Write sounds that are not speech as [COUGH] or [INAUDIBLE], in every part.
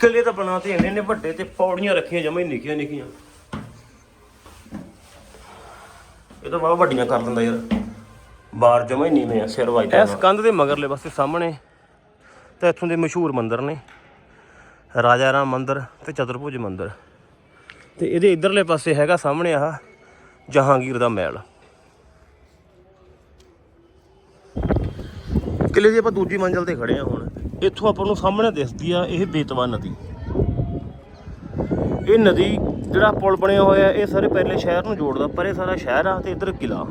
ਕਿਲੇ ਤਾਂ ਬਣਾਤੇ ਇੰਨੇ ਨੇ ਵੱਡੇ ਤੇ ਪੌੜੀਆਂ ਰੱਖੀਆਂ ਜਮਾਂ ਹੀ ਨਿੱਕੀਆਂ ਨਿੱਕੀਆਂ। ਇਹ ਤਾਂ ਬਾਬਾ ਵੱਡੀਆਂ ਕਰ ਦਿੰਦਾ ਯਾਰ। ਬਾਹਰ ਜਮਾਂ ਹੀ ਨੀਵੇਂ ਆ ਸਿਰ ਵੱਜਦਾ ਇਸ ਕੰਧ ਦੇ ਮਗਰਲੇ ਪਾਸੇ ਸਾਹਮਣੇ ਤੇ ਇੱਥੋਂ ਦੇ ਮਸ਼ਹੂਰ ਮੰਦਿਰ ਨੇ। ਰਾਜਾ ਰਾਮ ਮੰਦਿਰ ਤੇ ਚਤੁਰਭੁਜ ਮੰਦਿਰ। ਤੇ ਇਹਦੇ ਇਧਰਲੇ ਪਾਸੇ ਹੈਗਾ ਸਾਹਮਣੇ ਆਹ ਜਹਾਂਗੀਰ ਦਾ ਮਹਿਲ। ਕਿਲੇ ਦੀ ਆਪਾਂ ਦੂਜੀ ਮੰਜ਼ਲ ਤੇ ਖੜੇ ਆ ਹੁਣ। ਇੱਥੋਂ ਆਪਾਂ ਨੂੰ ਸਾਹਮਣੇ ਦਿਸਦੀ ਆ ਇਹ ਬੇਤਵਾ ਨਦੀ। ਇਹ ਨਦੀ ਜਿਹੜਾ ਪੁਲ ਬਣਿਆ ਹੋਇਆ, ਇਹ ਸਾਰੇ ਪਹਿਲੇ ਸ਼ਹਿਰ ਨੂੰ ਜੋੜਦਾ, ਪਰ ਇਹ ਸਾਰਾ ਸ਼ਹਿਰ ਆ ਤੇ ਇੱਧਰ ਕਿਲਾ।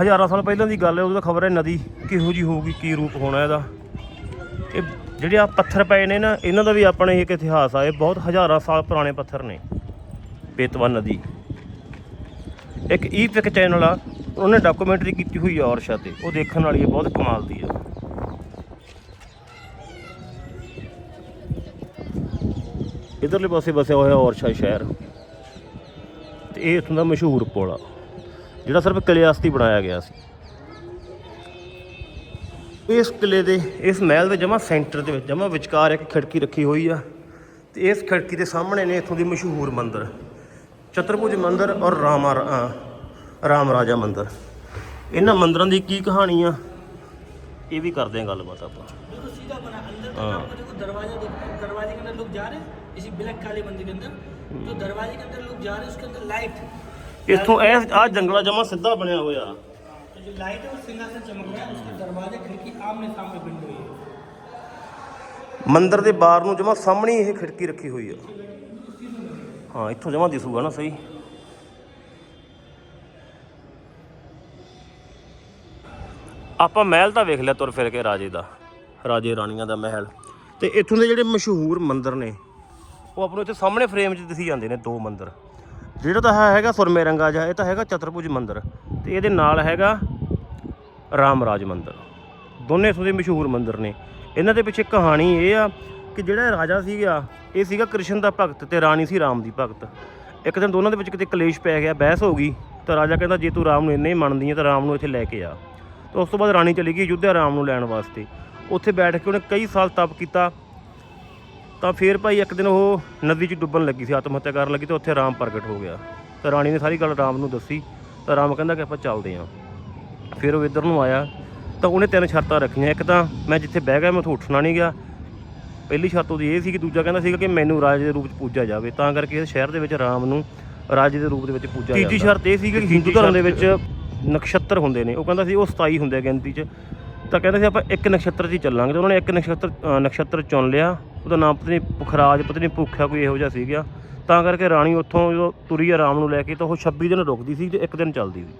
ਹਜ਼ਾਰਾਂ ਸਾਲ ਪਹਿਲਾਂ ਦੀ ਗੱਲ ਹੈ ਉਹਦਾ ਖਬਰ ਹੈ ਨਦੀ ਕਿਹੋ ਜੀ ਹੋਊਗੀ, ਕੀ ਰੂਪ ਹੋਣਾ ਇਹਦਾ। ਇਹ ਜਿਹੜੇ ਆ ਪੱਥਰ ਪਏ ਨੇ ਨਾ, ਇਹਨਾਂ ਦਾ ਵੀ ਆਪਣੇ ਇੱਕ ਇਤਿਹਾਸ ਆ, ਇਹ ਬਹੁਤ ਹਜ਼ਾਰਾਂ ਸਾਲ ਪੁਰਾਣੇ ਪੱਥਰ ਨੇ, ਬੇਤਵਾ ਨਦੀ। ਇੱਕ ਈਪਿਕ ਚੈਨਲ ਆ, ਉਹਨੇ ਡਾਕੂਮੈਂਟਰੀ ਕੀਤੀ ਹੋਈ ਆ ਔਰਸ਼ਾ ਤੇ, ਉਹ ਦੇਖਣ ਵਾਲੀ ਹੈ, ਬਹੁਤ ਕਮਾਲ ਦੀ ਆ। ਇਧਰਲੇ ਪਾਸੇ ਵਸਿਆ ਹੋਇਆ ਔਰਸ਼ਾ ਸ਼ਹਿਰ। ਤੇ ਇਹ ਇਥੋਂ ਦਾ ਮਸ਼ਹੂਰ ਪੁਲ ਆ ਜਿਹੜਾ ਸਿਰਫ ਕਿਲਿਆਸਤੀ ਬਣਾਇਆ ਗਿਆ ਸੀ। ਇਸ ਕਿਲੇ ਦੇ ਇਸ ਮਹਿਲ ਦੇ ਜਮਾ ਸੈਂਟਰ ਦੇ ਵਿੱਚ ਜਮਾ ਵਿਚਕਾਰ ਇੱਕ ਖਿੜਕੀ ਰੱਖੀ ਹੋਈ ਆ। ਤੇ ਇਸ ਖਿੜਕੀ ਦੇ ਸਾਹਮਣੇ ਨੇ ਇਥੋਂ ਦੀ ਮਸ਼ਹੂਰ ਮੰਦਰ ਚਤਰਭੁਜ ਮੰਦਰ ਔਰ ਰਾਮਾ ਰਾਮ ਰਾਜਾ ਮੰਦਰ। ਇਹਨਾਂ ਮੰਦਰਾਂ ਦੀ ਕੀ ਕਹਾਣੀ ਆ? ਇਹ ਵੀ ਕਰਦੇ ਆ ਗੱਲਬਾਤ ਆਪਾਂ। ਦੇਖੋ ਸੀਧਾ ਦਰਵਾਜ਼ੇ ਕੇ ਲੋਕ ਜਾ ਰਹੇ। इसी ब्लैक काले मंदिर के अंदर तो दरवाजे के अंदर लोग जा रहे हैं उसके अंदर लाइट ਇੱਥੋਂ ਇਹ ਆ ਜੰਗਲਾ जमा ਸਿੱਧਾ ਬਣਿਆ ਹੋਇਆ तो जो लाइट है वो सिंहासन चमक रहा है उसके दरवाजे खिड़की आमने सामने बन रही है ਮੰਦਿਰ ਦੇ ਬਾਹਰ ਨੂੰ ਜਮਾ ਸਾਹਮਣੇ ਹੀ ਇਹ ਖਿੜਕੀ ਰੱਖੀ ਹੋਈ ਆ ਹਾਂ ਇੱਥੋਂ ਜਮਾ ਦਿਸੂਗਾ ਨਾ ਸਹੀ ਆਪਾਂ ਮਹਿਲ ਤਾਂ ਵੇਖ ਲਿਆ ਤੁਰ ਫਿਰ ਕੇ ਰਾਜੇ ਦਾ ਰਾਜੇ ਰਾਣੀਆਂ ਦਾ ਮਹਿਲ ਤੇ ਇੱਥੋਂ ਦੇ ਜਿਹੜੇ ਮਸ਼ਹੂਰ ਮੰਦਿਰ ਨੇ ਉਹ ਆਪਾਂ ਨੂੰ ਇੱਥੇ ਸਾਹਮਣੇ ਫਰੇਮ 'ਚ ਦਿਸੀ ਜਾਂਦੇ ਨੇ ਦੋ ਮੰਦਿਰ। ਜਿਹੜਾ ਤਾਂ ਹੈਗਾ ਸੁਰਮੇ ਰੰਗਾ ਜਿਹਾ, ਇਹ ਤਾਂ ਹੈਗਾ ਚਤਰਭੁਜ ਮੰਦਿਰ। ਤੇ ਇਹਦੇ ਨਾਲ ਹੈਗਾ ਰਾਮ ਰਾਜ ਮੰਦਿਰ। ਦੋਨੇ ਇੱਥੋਂ ਦੇ ਮਸ਼ਹੂਰ ਮੰਦਿਰ ਨੇ। ਇਹਨਾਂ ਦੇ ਪਿੱਛੇ ਕਹਾਣੀ ਇਹ ਆ ਕਿ ਜਿਹੜਾ ਰਾਜਾ ਸੀਗਾ, ਇਹ ਸੀਗਾ ਕ੍ਰਿਸ਼ਨ ਦਾ ਭਗਤ ਤੇ ਰਾਣੀ ਸੀ ਰਾਮ ਦੀ ਭਗਤ। ਇੱਕ ਦਿਨ ਦੋਨਾਂ ਦੇ ਵਿੱਚ ਕਿਤੇ ਕਲੇਸ਼ ਪੈ ਗਿਆ, ਬਹਿਸ ਹੋ ਗਈ। ਤਾਂ ਰਾਜਾ ਕਹਿੰਦਾ, ਜੇ ਤੂੰ ਰਾਮ ਨੂੰ ਇੰਨੇ ਹੀ ਮੰਨਦੀ ਹੈ ਤਾਂ ਰਾਮ ਨੂੰ ਇੱਥੇ ਲੈ ਕੇ ਆ। ਤਾਂ ਉਸ ਤੋਂ ਬਾਅਦ ਰਾਣੀ ਚਲੀ ਗਈ ਯੁੱਧਿਆ ਰਾਮ ਨੂੰ ਲੈਣ ਵਾਸਤੇ। ਉੱਥੇ ਬੈਠ ਕੇ ਉਹਨੇ ਕਈ ਸਾਲ ਤਪ ਕੀਤਾ। ਤਾਂ ਫਿਰ ਭਾਈ ਇੱਕ ਦਿਨ ਉਹ ਨਦੀ 'ਚ ਡੁੱਬਣ ਲੱਗੀ ਸੀ ਆਤਮ ਹੱਤਿਆ ਕਰਨ ਲੱਗੀ ਤੇ ਉੱਥੇ ਰਾਮ ਪ੍ਰਗਟ ਹੋ ਗਿਆ। ਤਾਂ ਰਾਣੀ ਨੇ ਸਾਰੀ ਗੱਲ ਰਾਮ ਨੂੰ ਦੱਸੀ ਤਾਂ ਰਾਮ ਕਹਿੰਦਾ ਕਿ ਆਪਾਂ ਚੱਲਦੇ ਆਂ ਫਿਰ ਉਹ ਇੱਧਰ ਨੂੰ ਆਇਆ ਤਾਂ ਉਹਨੇ ਤਿੰਨ ਸ਼ਰਤਾਂ ਰੱਖੀਆਂ। ਇੱਕ ਤਾਂ ਮੈਂ ਜਿੱਥੇ ਬਹਿ ਗਿਆ ਮੈਂ ਉੱਥੋਂ ਉੱਠਣਾ ਨਹੀਂ ਗਿਆ। ਪਹਿਲੀ ਸ਼ਰਤ ਉਹਦੀ ਇਹ ਸੀ ਕਿ ਦੂਜਾ ਕਹਿੰਦਾ ਸੀਗਾ ਕਿ ਮੈਨੂੰ ਰਾਜੇ ਦੇ ਰੂਪ 'ਚ ਪੂਜਿਆ ਜਾਵੇ। ਤਾਂ ਕਰਕੇ ਇਸ ਸ਼ਹਿਰ ਦੇ ਵਿੱਚ ਰਾਮ ਨੂੰ ਰਾਜੇ ਦੇ ਰੂਪ ਦੇ ਵਿੱਚ ਪੂਜਿਆ ਜਾਂਦਾ। ਤੀਜੀ ਸ਼ਰਤ ਇਹ ਸੀ ਕਿ ਹਿੰਦੂ ਧਰਮ ਦੇ ਵਿੱਚ ਨਕਸ਼ਤਰ ਹੁੰਦੇ ਨੇ। ਉਹ ਕਹਿੰਦਾ ਸੀ ਉਹ 27 ਹੁੰਦੇ ਗਿਣਤੀ 'ਚ। ਤਾਂ ਕਹਿੰਦੇ ਸੀ ਆਪਾਂ ਇੱਕ ਨਕਸ਼ਤਰ 'ਚ ਹੀ ਚੱਲਾਂਗੇ ਤੇ ਉਹਨਾਂ ਨੇ ਇੱਕ ਨਕਸ਼ਤਰ ਨਕਸ਼ਤਰ ਚੁਣ ਲਿਆ। ਉਹਦਾ ਨਾਮ ਪਤਨੀ ਪੁਖਰਾਜ ਪਤਨੀ ਭੁੱਖਿਆ ਕੋਈ ਇਹੋ ਜਿਹਾ ਸੀਗਾ। ਤਾਂ ਕਰਕੇ ਰਾਣੀ ਉੱਥੋਂ ਜਦੋਂ ਤੁਰੀ ਆ ਰਾਮ ਨੂੰ ਲੈ ਕੇ ਤਾਂ ਉਹ 26 ਦਿਨ ਰੁਕਦੀ ਸੀ ਤੇ ਇੱਕ ਦਿਨ ਚੱਲਦੀ ਸੀ।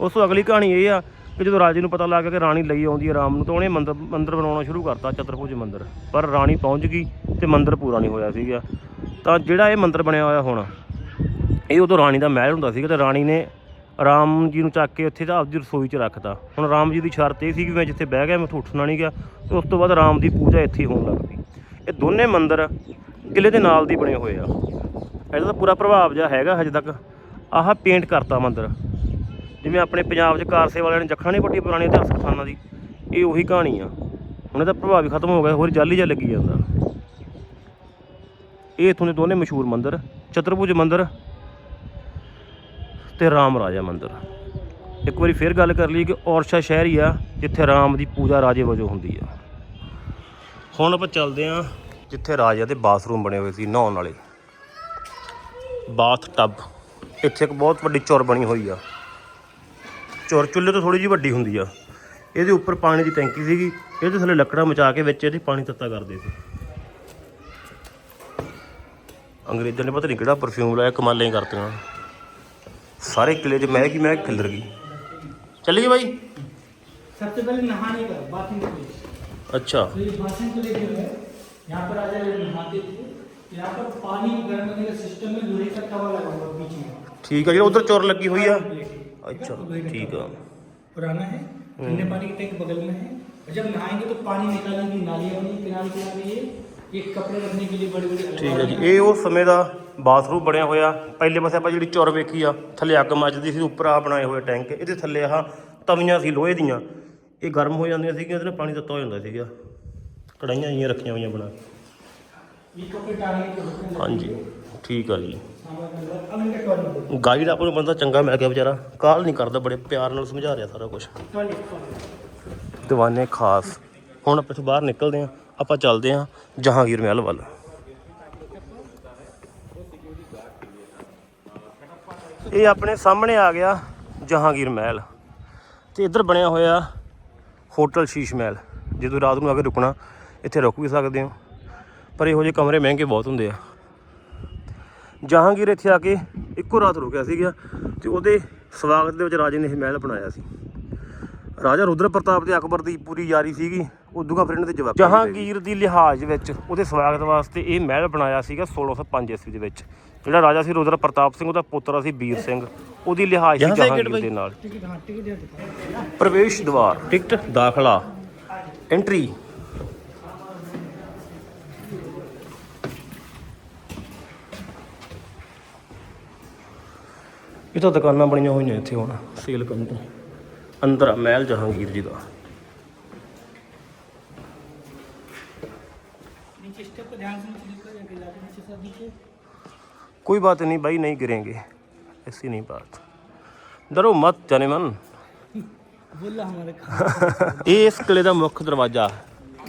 ਉਸ ਤੋਂ ਅਗਲੀ ਕਹਾਣੀ ਇਹ ਆ ਕਿ ਜਦੋਂ ਰਾਜੇ ਨੂੰ ਪਤਾ ਲੱਗ ਗਿਆ ਕਿ ਰਾਣੀ ਲਈ ਆਉਂਦੀ ਹੈ ਰਾਮ ਨੂੰ ਤਾਂ ਉਹਨੇ ਮੰਦਰ ਮੰਦਰ ਬਣਾਉਣਾ ਸ਼ੁਰੂ ਕਰਤਾ, ਚਤਰਭੁਜ ਮੰਦਰ। ਪਰ ਰਾਣੀ ਪਹੁੰਚ ਗਈ ਤੇ ਮੰਦਰ ਪੂਰਾ ਨਹੀਂ ਹੋਇਆ ਸੀਗਾ। ਤਾਂ ਜਿਹੜਾ ਇਹ ਮੰਦਰ ਬਣਿਆ ਹੋਇਆ ਹੁਣ, ਇਹ ਉਦੋਂ ਰਾਣੀ ਦਾ ਮਹਿਲ ਹੁੰਦਾ ਸੀਗਾ ਤੇ ਰਾਣੀ ਨੇ ਰਾਮ ਜੀ ਨੂੰ ਚੱਕ ਕੇ ਉੱਥੇ ਤਾਂ ਆਪਦੀ ਰਸੋਈ 'ਚ ਰੱਖਤਾ। ਹੁਣ ਰਾਮ ਜੀ ਦੀ ਸ਼ਰਤ ਇਹ ਸੀ ਕਿ ਮੈਂ ਜਿੱਥੇ ਬਹਿ ਗਿਆ, ਮੈਂ ਉੱਥੋਂ ਉੱਠਣਾ ਨਹੀਂ ਗਿਆ। ਤੇ ਉਸ ਤੋਂ ਬਾਅਦ ਰਾਮ ਦੀ ਪੂਜਾ ਇੱਥੇ ਹੋਣ ਲੱਗ ਪਈ। ਇਹ ਦੋਨੇ ਮੰਦਰ ਕਿਲੇ ਦੇ ਨਾਲ ਦੀ ਬਣੇ ਹੋਏ ਆ। ਇਹਦਾ ਤਾਂ ਪੂਰਾ ਪ੍ਰਭਾਵ ਜਿਹਾ ਹੈਗਾ ਹਜੇ ਤੱਕ। ਆਹ ਪੇਂਟ ਕਰਤਾ ਮੰਦਰ। ਜਿਵੇਂ ਆਪਣੇ ਪੰਜਾਬ 'ਚ ਕਾਰਸੇ ਵਾਲਿਆਂ ਨੇ ਜੱਖਾਂ ਨਹੀਂ ਪੱਟੀ ਪੁਰਾਣੇ ਇਤਿਹਾਸਕ ਸਥਾਨਾਂ ਦੀ। ਇਹ ਉਹੀ ਕਹਾਣੀ ਆ। ਹੁਣ ਇਹਦਾ ਪ੍ਰਭਾਵ ਹੀ ਖਤਮ ਹੋ ਗਿਆ, ਹੋਰ ਜਾਲੀ ਜਿਹਾ ਲੱਗੀ ਜਾਂਦਾ। ਇਹ ਇਥੋਂ ਦੇ ਦੋਨੇ ਮਸ਼ਹੂਰ ਮੰਦਿਰ, ਚਤਰਭੁਜ ਮੰਦਿਰ ਤੇ ਰਾਮ ਰਾਜਾ ਮੰਦਿਰ। ਇੱਕ ਵਾਰੀ ਫੇਰ ਗੱਲ ਕਰ ਲਈ ਕਿ ਔਰਛਾ ਸ਼ਹਿਰ ਹੀ ਆ, ਜਿੱਥੇ ਰਾਮ ਦੀ ਪੂਜਾ ਰਾਜੇ ਵਜੋਂ ਹੁੰਦੀ ਆ। ਹੁਣ ਆਪਾਂ ਚੱਲਦੇ ਆ ਜਿੱਥੇ ਰਾਜਾ ਦੇ ਬਾਥਰੂਮ ਬਣੇ ਹੋਏ ਸੀ, ਨਹਾਉਣ ਵਾਲੇ। Bathtub. ਇੱਥੇ ਇੱਕ ਬਹੁਤ ਵੱਡੀ ਚੁਰ ਬਣੀ ਹੋਈ ਆ। ਚੁਰ ਚੁੱਲ੍ਹੇ ਤੋਂ ਥੋੜੀ ਜਿਹੀ ਵੱਡੀ ਹੁੰਦੀ ਆ। ਇਹਦੇ ਉੱਪਰ ਪਾਣੀ ਦੀ ਟੈਂਕੀ ਸੀਗੀ। ਇਹਦੇ ਥੱਲੇ ਲੱਕੜਾਂ ਮਚਾ ਕੇ ਵਿੱਚ ਇਹਦੇ ਪਾਣੀ ਤੱਤਾ ਕਰਦੇ ਸੀ। ਅੰਗਰੇਜ਼ਾਂ ਨੇ ਪਤਾ ਨਹੀਂ ਕਿਹੜਾ ਪਰਫਿਊਮ ਲਾਇਆ, ਕਮਾਲੇ ਕਰਤੀਆਂ। सारे किले च मैं ही खिलर गई चलिए भाई। सबसे पहले नहाने का बाथरूम के अच्छा। तो ये बाथरूम के लिए यहाँ पर राजा नहाते थे तो यहाँ पर पानी गर्म करने का सिस्टम में लोहे का तवा लगा हुआ बीच में। ठीक है ये उधर चोर लगी हुई है। अच्छा तो ठीक है। पुराना है ठंडे हम्म। पानी की टैंक बगल में है। जब नहाएँगे तो पानी निकालेंगे नालियाँ बनी किनारे किनारे ये ये कपड़े रखने के लिए बड़े बड़े ठीक है ये वो समय था। ਬਾਥਰੂਮ ਬਣਿਆ ਹੋਇਆ। ਪਹਿਲੇ ਪਾਸੇ ਆਪਾਂ ਜਿਹੜੀ ਚੌਰ ਵੇਖੀ ਆ ਥੱਲੇ ਅੱਗ ਮੱਚਦੀ ਸੀ ਉੱਪਰ ਆ ਬਣਾਏ ਹੋਏ ਟੈਂਕ। ਇਹਦੇ ਥੱਲੇ ਆਹ ਤਵੀਆਂ ਸੀ ਲੋਹੇ ਦੀਆਂ। ਇਹ ਗਰਮ ਹੋ ਜਾਂਦੀਆਂ ਸੀਗੀਆਂ ਇਹਦੇ ਨਾਲ ਪਾਣੀ ਦਿੱਤਾ ਹੋ ਜਾਂਦਾ ਸੀਗਾ। ਕੜਾਈਆਂ ਜੀਆਂ ਰੱਖੀਆਂ ਹੋਈਆਂ ਬਣਾ ਹਾਂਜੀ ਠੀਕ ਆ ਜੀ। ਗਾਈਡ ਆਪਾਂ ਨੂੰ ਬੰਦਾ ਚੰਗਾ ਮਿਲ ਗਿਆ ਵਿਚਾਰਾ ਕਾਲ ਨਹੀਂ ਕਰਦਾ ਬੜੇ ਪਿਆਰ ਨਾਲ ਸਮਝਾ ਰਿਹਾ ਸਾਰਾ ਕੁਝ ਦੀਵਾਨੇ ਖਾਸ। ਹੁਣ ਆਪਾਂ ਬਾਹਰ ਨਿਕਲਦੇ ਆਂ ਆਪਾਂ ਚੱਲਦੇ ਆਂ ਜਹਾਂਗੀਰ ਮਹਿਲ ਵੱਲ। ਇਹ ਆਪਣੇ ਸਾਹਮਣੇ ਆ ਗਿਆ ਜਹਾਂਗੀਰ ਮਹਿਲ ਤੇ ਇੱਧਰ ਬਣਿਆ ਹੋਇਆ ਹੋਟਲ ਸ਼ੀਸ਼ ਮਹਿਲ ਜਦੋਂ ਰਾਤ ਨੂੰ ਆ ਕੇ ਰੁਕਣਾ ਇੱਥੇ ਰੁਕ ਵੀ ਸਕਦੇ ਹੋ। ਪਰ ਇਹੋ ਜਿਹੇ ਕਮਰੇ ਮਹਿੰਗੇ ਬਹੁਤ ਹੁੰਦੇ ਆ। ਜਹਾਂਗੀਰ ਇੱਥੇ ਆ ਕੇ ਇੱਕੋ ਰਾਤ ਰੁਕਿਆ ਸੀਗਾ ਤੇ ਉਹਦੇ ਸਵਾਗਤ ਦੇ ਵਿੱਚ ਰਾਜੇ ਨੇ ਇਹ ਮਹਿਲ ਬਣਾਇਆ ਸੀ। ਰਾਜਾ ਰੁਦਰ ਪ੍ਰਤਾਪ ਤੇ ਅਕਬਰ ਦੀ ਪੂਰੀ ਯਾਰੀ ਸੀਗੀ ਉਦੋਂ ਫਿਰ ਇਹਨਾਂ ਦੇ ਜਵਾਬ ਜਹਾਂਗੀਰ ਦੀ ਲਿਹਾਜ਼ ਵਿੱਚ ਉਹਦੇ ਸਵਾਗਤ ਵਾਸਤੇ ਇਹ ਮਹਿਲ ਬਣਾਇਆ ਸੀਗਾ 1605 ਈਸਵੀ ਦੇ ਵਿੱਚ। ਜਿਹੜਾ ਰਾਜਾ ਸੀ ਰੋਜ਼ਰ ਪ੍ਰਤਾਪ ਸਿੰਘ ਉਹਦਾ ਪੁੱਤਰ ਸੀ ਵੀਰ ਸਿੰਘ। ਉਹਦੀ ਲਿਹਾਜ਼ ਸੀ ਜਹਾਂਗੀਰ ਦੇ ਨਾਲ। ਪ੍ਰਵੇਸ਼ ਦੁਆਰ ਟਿਕਟ ਦਾਖਲਾ। ਐਂਟਰੀ ਇਹ ਤਾਂ ਦੁਕਾਨਾਂ ਬਣੀਆਂ ਹੋਈਆਂ ਇੱਥੇ ਹੁਣ ਸੇਲ ਕਰਨ ਤੋਂ। ਅੰਦਰ ਮਹਿਲ ਜਹਾਂਗੀਰ ਜੀ ਦਾ। कोई बात नहीं भाई नहीं गिरेंगे ऐसी नहीं बात डरो मत जाने मन बोला हमारे खा [LAUGHS] ਇਹ ਇਸ ਕਿਲੇ ਦਾ ਮੁੱਖ ਦਰਵਾਜ਼ਾ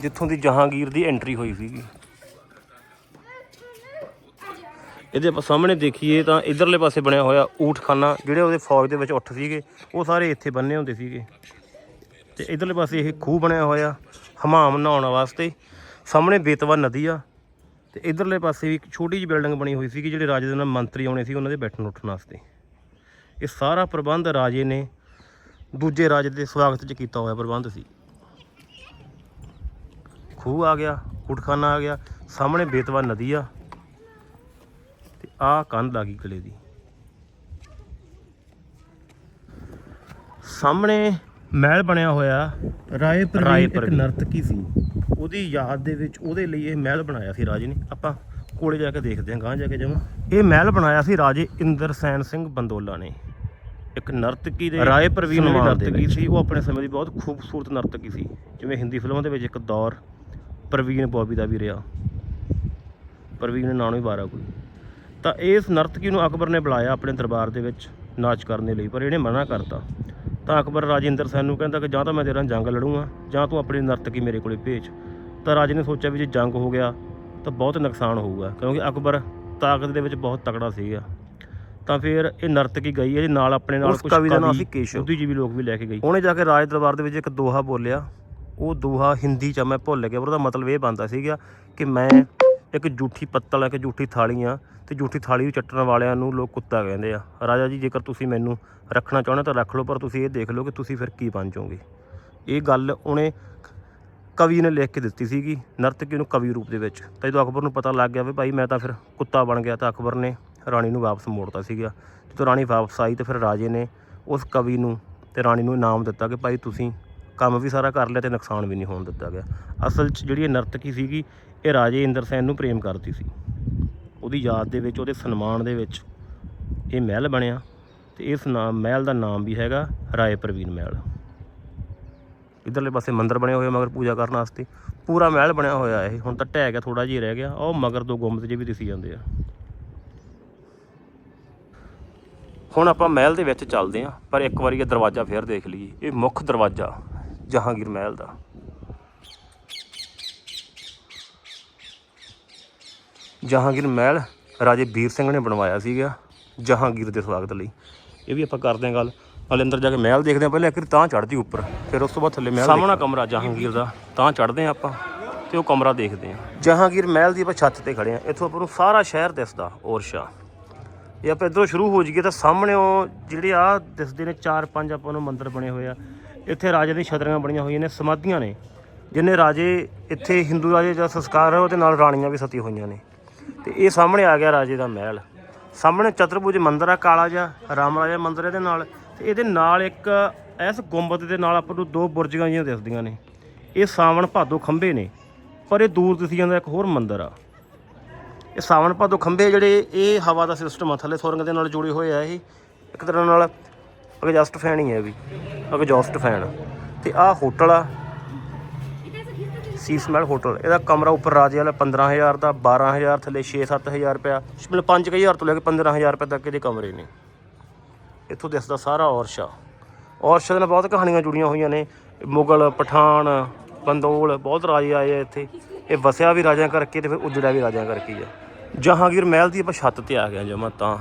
ਜਿੱਥੋਂ ਦੀ ਜਹਾਂਗੀਰ ਦੀ ਐਂਟਰੀ ਹੋਈ ਸੀਗੀ ਇਹਦੇ ਆਪਾਂ ਸਾਹਮਣੇ ਦੇਖੀਏ ਤਾਂ ਇਧਰਲੇ ਪਾਸੇ ਬਣਿਆ ਹੋਇਆ ਊਠਖਾਨਾ ਜਿਹੜੇ ਉਹਦੇ ਫੌਜ ਦੇ ਵਿੱਚ ਉੱਠ ਸੀਗੇ ਉਹ ਸਾਰੇ ਇੱਥੇ ਬੰਨੇ ਹੁੰਦੇ ਸੀਗੇ ਤੇ ਇਧਰਲੇ ਪਾਸੇ ਇਹ ਖੂਹ ਬਣਿਆ ਹੋਇਆ ਹਮਾਮ ਨਹਾਉਣ ਵਾਸਤੇ ਸਾਹਮਣੇ ਬੇਤਵਾ ਨਦੀ ਆ ਤੇ ਇਧਰਲੇ ਪਾਸੇ ਵੀ ਇੱਕ ਛੋਟੀ ਜਿਹੀ ਬਿਲਡਿੰਗ ਬਣੀ ਹੋਈ ਸੀ ਕਿ ਜਿਹੜੇ ਰਾਜੇ ਦੇ ਨਾਲ ਮੰਤਰੀ ਆਉਣੇ ਸੀ ਉਹਨਾਂ ਦੇ ਬੈਠਣ ਉੱਠਣ ਵਾਸਤੇ। ਇਹ ਸਾਰਾ ਪ੍ਰਬੰਧ ਰਾਜੇ ਨੇ ਦੂਜੇ ਰਾਜੇ ਦੇ ਸਵਾਗਤ 'ਚ ਕੀਤਾ ਹੋਇਆ ਪ੍ਰਬੰਧ ਸੀ। ਖੂਹ ਆ ਗਿਆ ਕੁਟਖਾਨਾ ਆ ਗਿਆ ਸਾਹਮਣੇ ਬੇਤਵਾ ਨਦੀ ਆ ਤੇ ਆਹ ਕੰਨ ਆ ਗਈ ਕਿਲੇ ਦੀ। ਸਾਹਮਣੇ ਮਹਿਲ ਬਣਿਆ ਹੋਇਆ ਰਾਏ ਰਾਏਪੁਰ ਇੱਕ ਨਰਤਕੀ ਸੀ। ਉਹਦੀ ਯਾਦ ਦੇ ਵਿੱਚ ਉਹਦੇ ਲਈ ਇਹ ਮਹਿਲ ਬਣਾਇਆ ਸੀ ਰਾਜੇ ਨੇ। ਆਪਾਂ ਕੋਲੇ ਜਾ ਕੇ ਦੇਖਦੇ ਹਾਂ ਗਾਂ ਜਾ ਕੇ ਜਾਵਾਂ। ਇਹ ਮਹਿਲ ਬਣਾਇਆ ਸੀ ਰਾਜੇ ਇੰਦਰਸੈਨ ਸਿੰਘ ਬੰਦੋਲਾ ਨੇ। ਇੱਕ ਨਰਤਕੀ ਦੇ ਰਾਏ ਪ੍ਰਵੀਨ ਵਾਲੀ ਨਰਤਕੀ ਸੀ ਉਹ ਆਪਣੇ ਸਮੇਂ ਦੀ ਬਹੁਤ ਖੂਬਸੂਰਤ ਨਰਤਕੀ ਸੀ। ਜਿਵੇਂ ਹਿੰਦੀ ਫਿਲਮਾਂ ਦੇ ਵਿੱਚ ਇੱਕ ਦੌਰ ਪ੍ਰਵੀਨ ਬੋਬੀ ਦਾ ਵੀ ਰਿਹਾ। ਪ੍ਰਵੀਨ ਨਾਮ ਹੀ ਬਾਰਾ ਕੋਈ। ਤਾਂ ਇਸ ਨਰਤਕੀ ਨੂੰ ਅਕਬਰ ਨੇ ਬੁਲਾਇਆ ਆਪਣੇ ਦਰਬਾਰ ਦੇ ਵਿੱਚ ਨਾਚ ਕਰਨ ਦੇ ਲਈ ਪਰ ਇਹਨੇ ਮਨਾ ਕਰਤਾ। ਤਾਂ ਅਕਬਰ ਰਾਜਿੰਦਰ ਸੈਨ ਨੂੰ ਕਹਿੰਦਾ ਕਿ ਜਾਂ ਤਾਂ ਮੈਂ ਤੇਰੇ ਨਾਲ ਜੰਗ ਲੜੂੰਗਾ ਜਾਂ ਤੂੰ ਆਪਣੀ ਨਰਤਕੀ ਮੇਰੇ ਕੋਲੇ ਭੇਜ। ਤਾਂ ਰਾਜੇ ਨੇ ਸੋਚਿਆ ਵੀ ਜੇ ਜੰਗ ਹੋ ਗਿਆ ਤਾਂ ਬਹੁਤ ਨੁਕਸਾਨ ਹੋਊਗਾ ਕਿਉਂਕਿ ਅਕਬਰ ਤਾਕਤ ਦੇ ਵਿੱਚ ਬਹੁਤ ਤਕੜਾ ਸੀਗਾ। ਤਾਂ ਫਿਰ ਇਹ ਨਰਤਕੀ ਗਈ ਇਹਦੇ ਨਾਲ ਆਪਣੇ ਨਾਲ ਕੁਝ ਕਵੀ ਦਾ ਨਾਮ ਸੀ ਕੇਸ਼ਵ। ਬੁੱਧੀਜੀਵੀ ਲੋਕ ਵੀ ਲੈ ਕੇ ਗਈ। ਉਹਨੇ ਜਾ ਕੇ ਰਾਜ ਦਰਬਾਰ ਦੇ ਵਿੱਚ ਇੱਕ ਦੋਹਾ ਬੋਲਿਆ। ਉਹ ਦੋਹਾ ਹਿੰਦੀ ਚ ਮੈਂ ਭੁੱਲ ਗਿਆ ਪਰ ਉਹਦਾ ਮਤਲਬ ਇਹ ਬਣਦਾ ਸੀਗਾ ਕਿ ਮੈਂ ਇੱਕ ਜੂਠੀ ਪੱਤਲ ਹੈ ਕਿ ਜੂਠੀ ਥਾਲੀ ਆ ਤੇ ਜੂਠੀ ਥਾਲੀ ਨੂੰ ਚੱਟਣ ਵਾਲਿਆਂ ਨੂੰ ਲੋਕ ਕੁੱਤਾ ਕਹਿੰਦੇ ਆ। ਰਾਜਾ ਜੀ, ਜੇਕਰ ਤੁਸੀਂ ਮੈਨੂੰ ਰੱਖਣਾ ਚਾਹੁੰਦੇ ਤਾਂ ਰੱਖ ਲਓ, ਪਰ ਤੁਸੀਂ ਇਹ ਦੇਖ ਲਓ ਕਿ ਤੁਸੀਂ ਫਿਰ ਕੀ ਬਣ ਜਾਓਗੇ। ਇਹ ਗੱਲ ਉਹਨੇ ਕਵੀ ਨੇ ਲਿਖ ਕੇ ਦਿੱਤੀ ਸੀਗੀ, ਨਰਤਕੀ ਨੂੰ ਕਵੀ ਰੂਪ ਦੇ ਵਿੱਚ। ਤਾਂ ਜਦੋਂ ਅਕਬਰ ਨੂੰ ਪਤਾ ਲੱਗ ਗਿਆ ਵੀ ਭਾਈ ਮੈਂ ਤਾਂ ਫਿਰ ਕੁੱਤਾ ਬਣ ਗਿਆ ਤਾਂ ਅਕਬਰ ਨੇ ਰਾਣੀ ਨੂੰ ਵਾਪਸ ਮੋੜਤਾ ਸੀਗਾ। ਜਦੋਂ ਰਾਣੀ ਵਾਪਸ ਆਈ ਤਾਂ ਫਿਰ ਰਾਜੇ ਨੇ ਉਸ ਕਵੀ ਨੂੰ ਤੇ ਰਾਣੀ ਨੂੰ ਇਨਾਮ ਦਿੱਤਾ ਕਿ ਭਾਈ ਤੁਸੀਂ ਕੰਮ ਵੀ ਸਾਰਾ ਕਰ ਲਿਆ ਤੇ ਨੁਕਸਾਨ ਵੀ ਨਹੀਂ ਹੋਣ ਦਿੱਤਾ ਗਿਆ। ਅਸਲ 'ਚ ਜਿਹੜੀ ਇਹ ਨਰਤਕੀ ਸੀਗੀ ਇਹ ਰਾਜੇ ਇੰਦਰ ਸੈਨ ਨੂੰ ਪ੍ਰੇਮ ਕਰਦੀ ਸੀ। ਉਹਦੀ ਯਾਦ ਦੇ ਵਿੱਚ, ਉਹਦੇ ਸਨਮਾਨ ਦੇ ਵਿੱਚ ਇਹ ਮਹਿਲ ਬਣਿਆ ਤੇ ਇਸ ਨਾਮ ਮਹਿਲ ਦਾ ਨਾਮ ਵੀ ਹੈਗਾ ਰਾਏ ਪ੍ਰਵੀਨ ਮਹਿਲ। ਇਧਰਲੇ ਪਾਸੇ ਮੰਦਰ ਬਣੇ ਹੋਏ ਮਗਰ ਪੂਜਾ ਕਰਨ ਵਾਸਤੇ। ਪੂਰਾ ਮਹਿਲ ਬਣਿਆ ਹੋਇਆ ਇਹ। ਹੁਣ ਤਾਂ ਢਹਿ ਗਿਆ ਥੋੜਾ ਜਿਹਾ ਰਹਿ ਗਿਆ। ਉਹ ਮਗਰ ਦੋ ਗੁੰਬਦ ਜਿਹੇ ਵੀ ਦਿਸੀ ਜਾਂਦੇ ਆ। ਹੁਣ ਆਪਾਂ ਮਹਿਲ ਦੇ ਵਿੱਚ ਚੱਲਦੇ ਆ ਪਰ ਇੱਕ ਵਾਰੀ ਇਹ ਦਰਵਾਜ਼ਾ ਫੇਰ ਦੇਖ ਲਈਏ। ਇਹ ਮੁੱਖ ਦਰਵਾਜ਼ਾ ਜਹਾਂਗੀਰ ਮਹਿਲ ਦਾ। ਜਹਾਂਗੀਰ ਮਹਿਲ ਰਾਜੇ ਵੀਰ ਸਿੰਘ ਨੇ ਬਣਵਾਇਆ ਸੀਗਾ ਜਹਾਂਗੀਰ ਦੇ ਸਵਾਗਤ ਲਈ। ਇਹ ਵੀ ਆਪਾਂ ਕਰਦੇ ਹਾਂ ਗੱਲ। ਨਾਲੇ ਅੰਦਰ ਜਾ ਕੇ ਮਹਿਲ ਦੇਖਦੇ ਹਾਂ। ਪਹਿਲਾਂ ਇੱਕ ਤਾਂ ਚੜ੍ਹਦੀ ਉੱਪਰ ਫਿਰ ਉਸ ਤੋਂ ਬਾਅਦ ਥੱਲੇ ਮਹਿਲ ਸਾਹਮਣਾ ਕਮਰਾ ਜਹਾਂਗੀਰ ਦਾ ਤਾਂ ਚੜ੍ਹਦੇ ਹਾਂ ਆਪਾਂ ਤੇ ਉਹ ਕਮਰਾ ਦੇਖਦੇ ਹਾਂ। ਜਹਾਂਗੀਰ ਮਹਿਲ ਦੀ ਆਪਾਂ ਛੱਤ ਤੇ ਖੜੇ ਹਾਂ। ਇੱਥੋਂ ਆਪਾਂ ਨੂੰ ਸਾਰਾ ਸ਼ਹਿਰ ਦਿਸਦਾ ਔਰਸ਼ਾ ਇਹ ਆਪਾਂ ਇੱਧਰੋਂ ਸ਼ੁਰੂ ਹੋ ਜਾਈਏ ਤਾਂ ਸਾਹਮਣੇ ਉਹ ਜਿਹੜੇ ਆ ਦਿਸਦੇ ਨੇ ਚਾਰ ਪੰਜ ਆਪਾਂ ਨੂੰ ਮੰਦਿਰ ਬਣੇ ਹੋਏ ਆ। ਇੱਥੇ ਰਾਜੇ ਦੀ ਛਤਰੀਆਂ ਬਣੀਆਂ ਹੋਈਆਂ ਨੇ ਸਮਾਧੀਆਂ ਨੇ ਜਿੰਨੇ ਰਾਜੇ ਇੱਥੇ ਹਿੰਦੂ ਰਾਜੇ ਦਾ ਸੰਸਕਾਰ ਹੈ ਉਹਦੇ ਨਾਲ ਰਾਣੀਆਂ ਵੀ ਸਤੀ ਹੋਈਆਂ ਨੇ। ਤੇ ਇਹ ਸਾਹਮਣੇ ਆ ਗਿਆ ਰਾਜੇ ਦਾ ਮਹਿਲ। ਸਾਹਮਣੇ ਚਤੁਰਭੁਜ ਮੰਦਿਰ ਆ, ਕਾਲਾ ਜਿਹਾ, ਰਾਮ ਰਾਜਾ ਮੰਦਿਰ ਇਹਦੇ ਨਾਲ। ਤੇ ਇਹਦੇ ਨਾਲ ਇੱਕ ਇਸ ਗੁੰਬਦ ਦੇ ਨਾਲ ਆਪਾਂ ਨੂੰ ਦੋ ਬੁਰਜੀਆਂ ਜਿਹੀਆਂ ਦਿਸਦੀਆਂ ਨੇ। ਇਹ ਸਾਵਣ ਭਾਦੋ ਖੰਭੇ ਨੇ, ਪਰ ਇਹ ਦੂਰ ਦਿਸੀ ਜਾਂਦਾ ਇੱਕ ਹੋਰ ਮੰਦਿਰ ਆ। ਇਹ ਸਾਵਣ ਭਾਦੋ ਖੰਭੇ ਜਿਹੜੇ, ਇਹ ਹਵਾ ਦਾ ਸਿਸਟਮ ਆ। ਥੱਲੇ ਸੁਰੰਗ ਦੇ ਨਾਲ ਜੁੜੇ ਹੋਏ ਆ ਇਹ। ਇੱਕ ਤਰ੍ਹਾਂ ਨਾਲ ਐਗਜ਼ਾਸਟ ਫੈਨ ਹੀ ਹੈ ਵੀ ਐਗਜ਼ਾਸਟ ਫੈਨ। ਤੇ ਆਹ ਹੋਟਲ ਆ ਸੀਸ ਮਹਿਲ ਹੋਟਲ। ਇਹਦਾ ਕਮਰਾ ਉੱਪਰ ਰਾਜੇ ਵਾਲਾ 15000 ਦਾ 12000 ਥੱਲੇ 6-7000 ਰੁਪਇਆ। ਮਤਲਬ 5000 ਤੋਂ ਲੈ ਕੇ 15000 ਰੁਪਏ ਤੱਕ ਇਹਦੇ ਕਮਰੇ ਨੇ। ਇੱਥੋਂ ਦਿਸਦਾ ਸਾਰਾ ਔਰਸ਼ਾ। ਔਰਸ਼ਾ ਦੇ ਨਾਲ ਬਹੁਤ ਕਹਾਣੀਆਂ ਜੁੜੀਆਂ ਹੋਈਆਂ ਨੇ। ਮੁਗਲ, ਪਠਾਨ, ਬੰਦੋਲ, ਬਹੁਤ ਰਾਜੇ ਆਏ ਆ ਇੱਥੇ। ਇਹ ਵਸਿਆ ਵੀ ਰਾਜਿਆਂ ਕਰਕੇ ਤੇ ਫਿਰ ਉਜੜਿਆ ਵੀ ਰਾਜਿਆਂ ਕਰਕੇ ਹੀ ਆ। ਜਹਾਂਗੀਰ ਮਹਿਲ ਦੀ ਆਪਾਂ ਛੱਤ ਤੇ ਆ ਗਏ ਜਮਾ ਤਾਂ।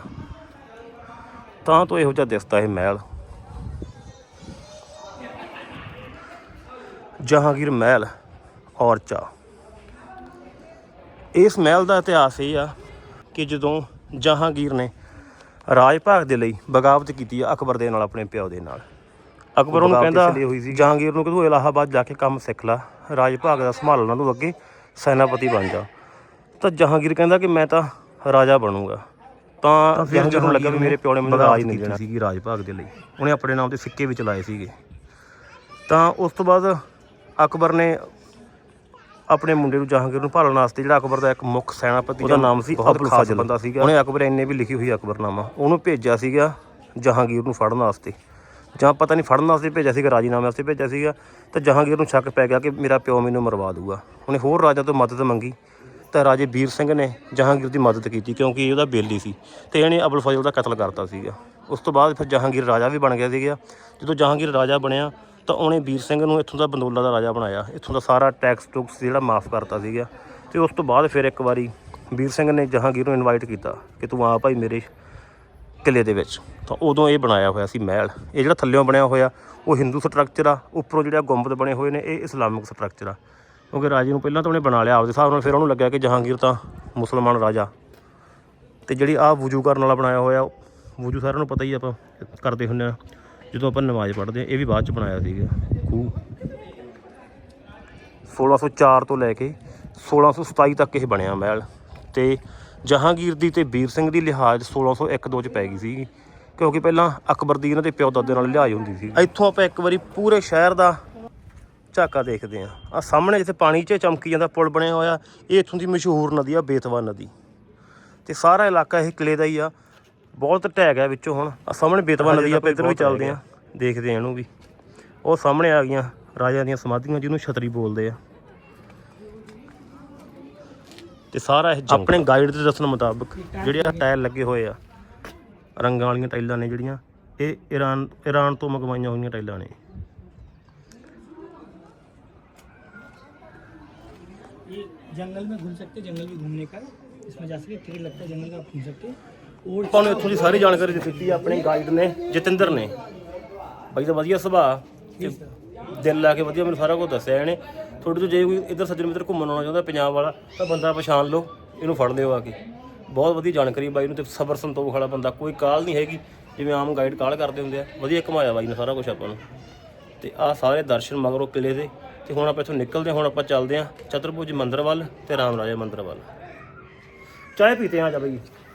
ਤਾਂ ਤੋਂ ਇਹੋ ਜਿਹਾ ਦਿਸਦਾ ਇਹ ਮਹਿਲ। ਜਹਾਂਗੀਰ ਮਹਿਲ। ਔਰਚਾ ਇਸ ਮਹਿਲ ਦਾ ਇਤਿਹਾਸ ਇਹ ਆ ਕਿ ਜਦੋਂ ਜਹਾਂਗੀਰ ਨੇ ਰਾਜ ਭਾਗ ਦੇ ਲਈ ਬਗਾਵਤ ਕੀਤੀ ਆ ਅਕਬਰ ਦੇ ਨਾਲ ਆਪਣੇ ਪਿਓ ਦੇ ਨਾਲ। ਅਕਬਰ ਉਹਨੂੰ ਕਹਿੰਦਾ ਜਹਾਂਗੀਰ ਨੂੰ ਕਿ ਤੂੰ ਇਲਾਹਾਬਾਦ ਜਾ ਕੇ ਕੰਮ ਸਿੱਖ ਲੈ ਰਾਜ ਭਾਗ ਦਾ ਸੰਭਾਲਣਾ ਤੂੰ ਅੱਗੇ ਸੈਨਾਪਤੀ ਬਣ ਜਾ। ਤਾਂ ਜਹਾਂਗੀਰ ਕਹਿੰਦਾ ਕਿ ਮੈਂ ਤਾਂ ਰਾਜਾ ਬਣੂੰਗਾ। ਤਾਂ ਜਹਾਂਗੀਰ ਨੂੰ ਲੱਗਾ ਵੀ ਮੇਰੇ ਪਿਓ ਨੇ ਮੈਨੂੰ ਰਾਜ ਨਹੀਂ ਦੇਣਾ। ਸੀਗੀ ਰਾਜ ਭਾਗ ਦੇ ਲਈ। ਉਹਨੇ ਆਪਣੇ ਨਾਮ ਦੇ ਸਿੱਕੇ ਵੀ ਚਲਾਏ ਸੀਗੇ। ਤਾਂ ਉਸ ਤੋਂ ਬਾਅਦ ਅਕਬਰ ਨੇ ਆਪਣੇ ਮੁੰਡੇ ਨੂੰ ਜਹਾਂਗੀਰ ਨੂੰ ਭਾਲਣ ਵਾਸਤੇ ਜਿਹੜਾ ਅਕਬਰ ਦਾ ਇੱਕ ਮੁੱਖ ਸੈਨਾਪਤੀ ਉਹਦਾ ਨਾਮ ਸੀ ਅਬੁਲ ਫਜ਼ਲ। ਬੰਦਾ ਸੀਗਾ। ਉਹਨੇ ਅਕਬਰ ਇੰਨੇ ਵੀ ਲਿਖੀ ਹੋਈ ਅਕਬਰਨਾਮਾ। ਉਹਨੂੰ ਭੇਜਿਆ ਸੀਗਾ ਜਹਾਂਗੀਰ ਨੂੰ ਫੜਨ ਵਾਸਤੇ। ਜਾਂ ਪਤਾ ਨਹੀਂ ਫੜਨ ਵਾਸਤੇ ਭੇਜਿਆ ਸੀਗਾ ਰਾਜੀਨਾਮੇ ਵਾਸਤੇ ਭੇਜਿਆ ਸੀਗਾ। ਤਾਂ ਜਹਾਂਗੀਰ ਨੂੰ ਸ਼ੱਕ ਪੈ ਗਿਆ ਕਿ ਮੇਰਾ ਪਿਓ ਮੈਨੂੰ ਮਰਵਾ ਦੂਗਾ। ਉਹਨੇ ਹੋਰ ਰਾਜਾ ਤੋਂ ਮਦਦ ਮੰਗੀ। ਤਾਂ ਰਾਜੇ ਵੀਰ ਸਿੰਘ ਨੇ ਜਹਾਂਗੀਰ ਦੀ ਮਦਦ ਕੀਤੀ ਕਿਉਂਕਿ ਇਹ ਉਹਦਾ ਬੇਲੀ ਸੀ। ਤੇ ਇਹਨੇ ਅਬੁਲ ਫਜ਼ਲ ਦਾ ਕਤਲ ਕਰਤਾ ਸੀਗਾ। ਉਸ ਤੋਂ ਬਾਅਦ ਫਿਰ ਜਹਾਂਗੀਰ ਰਾਜਾ ਵੀ ਬਣ ਗਿਆ ਸੀਗਾ। ਜਦੋਂ ਜਹਾਂਗੀਰ ਰਾਜਾ ਬਣਿਆ ਤਾਂ ਉਹਨੇ ਵੀਰ ਸਿੰਘ ਨੂੰ ਇੱਥੋਂ ਦਾ ਬੰਦੋਲਾ ਦਾ ਰਾਜਾ ਬਣਾਇਆ। ਇੱਥੋਂ ਦਾ ਸਾਰਾ ਟੈਕਸ ਟੁਕਸ ਜਿਹੜਾ ਮਾਫ ਕਰਤਾ ਸੀਗਾ। ਤੇ ਉਸ ਤੋਂ ਬਾਅਦ ਫਿਰ ਇੱਕ ਵਾਰੀ ਵੀਰ ਸਿੰਘ ਨੇ ਜਹਾਂਗੀਰ ਨੂੰ ਇਨਵਾਈਟ ਕੀਤਾ ਕਿ ਤੂੰ ਆ ਭਾਈ ਮੇਰੇ ਕਿਲੇ ਦੇ ਵਿੱਚ। ਤਾਂ ਉਦੋਂ ਇਹ ਬਣਾਇਆ ਹੋਇਆ ਸੀ ਮਹਿਲ। ਇਹ ਜਿਹੜਾ ਥੱਲਿਓਂ ਬਣਿਆ ਹੋਇਆ, ਉਹ ਹਿੰਦੂ ਸਟਰਕਚਰ ਆ। ਉੱਪਰੋਂ ਜਿਹੜਾ ਗੁੰਬਦ ਬਣੇ ਹੋਏ ਨੇ, ਇਹ ਇਸਲਾਮਿਕ ਸਟਰਕਚਰ ਆ। ਕਿਉਂਕਿ ਰਾਜੇ ਨੂੰ ਪਹਿਲਾਂ ਤਾਂ ਉਹਨੇ ਬਣਾ ਲਿਆ ਆਪਦੇ ਹਿਸਾਬ ਨਾਲ। ਫਿਰ ਉਹਨੂੰ ਲੱਗਿਆ ਕਿ ਜਹਾਂਗੀਰ ਤਾਂ ਮੁਸਲਮਾਨ ਰਾਜਾ। ਤੇ ਜਿਹੜੀ ਆ ਵੁਜੂ ਕਰਨ ਵਾਲਾ ਬਣਾਇਆ ਹੋਇਆ, ਵੁਜੂ ਸਾਰਿਆਂ ਨੂੰ ਪਤਾ ਹੀ ਆਪਾਂ ਕਰਦੇ ਹੁੰਦੇ ਆ। ਜਦੋਂ ਆਪਾਂ ਨਮਾਜ਼ ਪੜ੍ਹਦੇ ਆ ਇਹ ਵੀ ਬਾਅਦ ਚ ਬਣਾਇਆ ਸੀਗਾ। ਖੂਹ। 1604 ਤੋਂ ਲੈ ਕੇ 1627 ਤੱਕ ਇਹ ਬਣਿਆ ਮਹਿਲ। ਤੇ ਜਹਾਂਗੀਰ ਦੀ ਤੇ ਵੀਰ ਸਿੰਘ ਦੀ ਲਿਹਾਜ਼ 1601 ਚ ਪੈ ਗਈ ਸੀ। ਕਿਉਂਕਿ ਪਹਿਲਾਂ ਅਕਬਰ ਦੀ ਇਹਨਾਂ ਦੇ ਪਿਓ ਦਾਦੇ ਨਾਲ ਲਿਹਾਜ਼ ਹੁੰਦੀ ਸੀ। ਇੱਥੋਂ ਆਪਾਂ ਇੱਕ ਵਾਰੀ ਪੂਰੇ ਸ਼ਹਿਰ ਦਾ ਝਾਕਾ ਦੇਖਦੇ ਆ ਆ ਸਾਹਮਣੇ ਜਿੱਥੇ ਪਾਣੀ 'ਚ ਚਮਕੀ ਜਾਂਦਾ ਪੁਲ ਬਣਿਆ ਹੋਇਆ, ਇਹ ਇੱਥੋਂ ਦੀ ਮਸ਼ਹੂਰ ਨਦੀ ਆ ਬੇਤਵਾ ਨਦੀ। ਤੇ ਸਾਰਾ ਇਲਾਕਾ ਇਹ ਕਿਲੇ ਦਾ ਹੀ ਆ। ਬਹੁਤ ਢਹਿ ਗਿਆ ਵਿੱਚੋਂ ਹੁਣ ਆ ਸਾਹਮਣੇ ਬੇਤਵਾ ਨਦੀ ਆ ਆਪਾਂ ਇੱਧਰ ਵੀ ਚੱਲਦੇ ਆ ਦੇਖਦੇ ਆ ਇਹਨੂੰ ਵੀ ਉਹ ਸਾਹਮਣੇ ਆ ਗਈਆਂ ਰਾਜਿਆਂ ਦੀਆਂ ਸਮਾਧੀਆਂ ਜਿਹਨੂੰ ਛਤਰੀ ਬੋਲਦੇ ਆ ਤੇ ਸਾਰਾ ਇਹ ਆਪਣੇ ਗਾਈਡ ਦੇ ਦੱਸਣ ਮੁਤਾਬਕ ਜਿਹੜੇ ਆ ਟਾਇਲ ਲੱਗੇ ਹੋਏ ਆ ਰੰਗਾਂ ਵਾਲੀਆਂ ਟਾਈਲਾਂ ਨੇ ਜਿਹੜੀਆਂ ਇਹ ਈਰਾਨ ਈਰਾਨ ਤੋਂ ਮੰਗਵਾਈਆਂ ਹੋਈਆਂ ਟਾਈਲਾਂ ਨੇ ये जंगल में घूम सकते जंगल भी घूमने का इसमें जा सकते टिकट लगता है जंगल का आप घूम सकते और ਆਪਾਂ ਨੂੰ ਇੱਥੋਂ ਦੀ ਸਾਰੀ ਜਾਣਕਾਰੀ ਦਿੱਤੀ ਆ ਆਪਣੇ ਗਾਈਡ ਨੇ ਜਤਿੰਦਰ ਨੇ। ਬਾਈ ਦਾ ਵਧੀਆ ਸੁਭਾਅ ਤੇ ਦਿਲ ਲਾ ਕੇ ਵਧੀਆ ਮੈਨੂੰ ਸਾਰਾ ਕੁਝ ਦੱਸਿਆ ਇਹਨੇ। ਥੋੜੀ ਤੋਂ ਜੇ ਕੋਈ ਇੱਧਰ ਸੱਜਣ ਮਿੱਤਰ ਘੁੰਮਣ ਆਉਣਾ ਚਾਹੁੰਦਾ ਪੰਜਾਬ ਵਾਲਾ ਤਾਂ ਬੰਦਾ ਪਛਾਣ ਲਓ ਇਹਨੂੰ ਫੜ ਲਿਓ ਆ ਕੇ। ਬਹੁਤ ਵਧੀਆ ਜਾਣਕਾਰੀ ਬਾਈ ਨੂੰ ਤੇ ਸਬਰ ਸੰਤੋਖ ਵਾਲਾ ਬੰਦਾ ਕੋਈ ਕਾਲ ਨਹੀਂ ਹੈਗੀ ਜਿਵੇਂ ਆਮ ਗਾਈਡ ਕਾਲ ਕਰਦੇ ਹੁੰਦੇ ਆ। ਵਧੀਆ ਘੁਮਾਇਆ ਬਾਈ ਨੇ ਸਾਰਾ ਕੁਝ ਆਪਾਂ ਨੂੰ। ਤੇ ਆ ਸਾਰੇ ਦਰਸ਼ਨ ਮਗਰੋਂ ਕਿਲੇ ਦੇ ਤੇ ਹੁਣ ਆਪਾਂ ਇੱਥੋਂ ਨਿਕਲਦੇ ਹਾਂ ਹੁਣ ਆਪਾਂ ਚੱਲਦੇ ਹਾਂ ਚਤਰਭੁਜ ਮੰਦਿਰ ਵੱਲ ਤੇ ਰਾਮ ਰਾਜਾ ਮੰਦਿਰ ਵੱਲ। ਚਾਹ ਪੀਤੇ ਆ ਜਾ ਬਈ।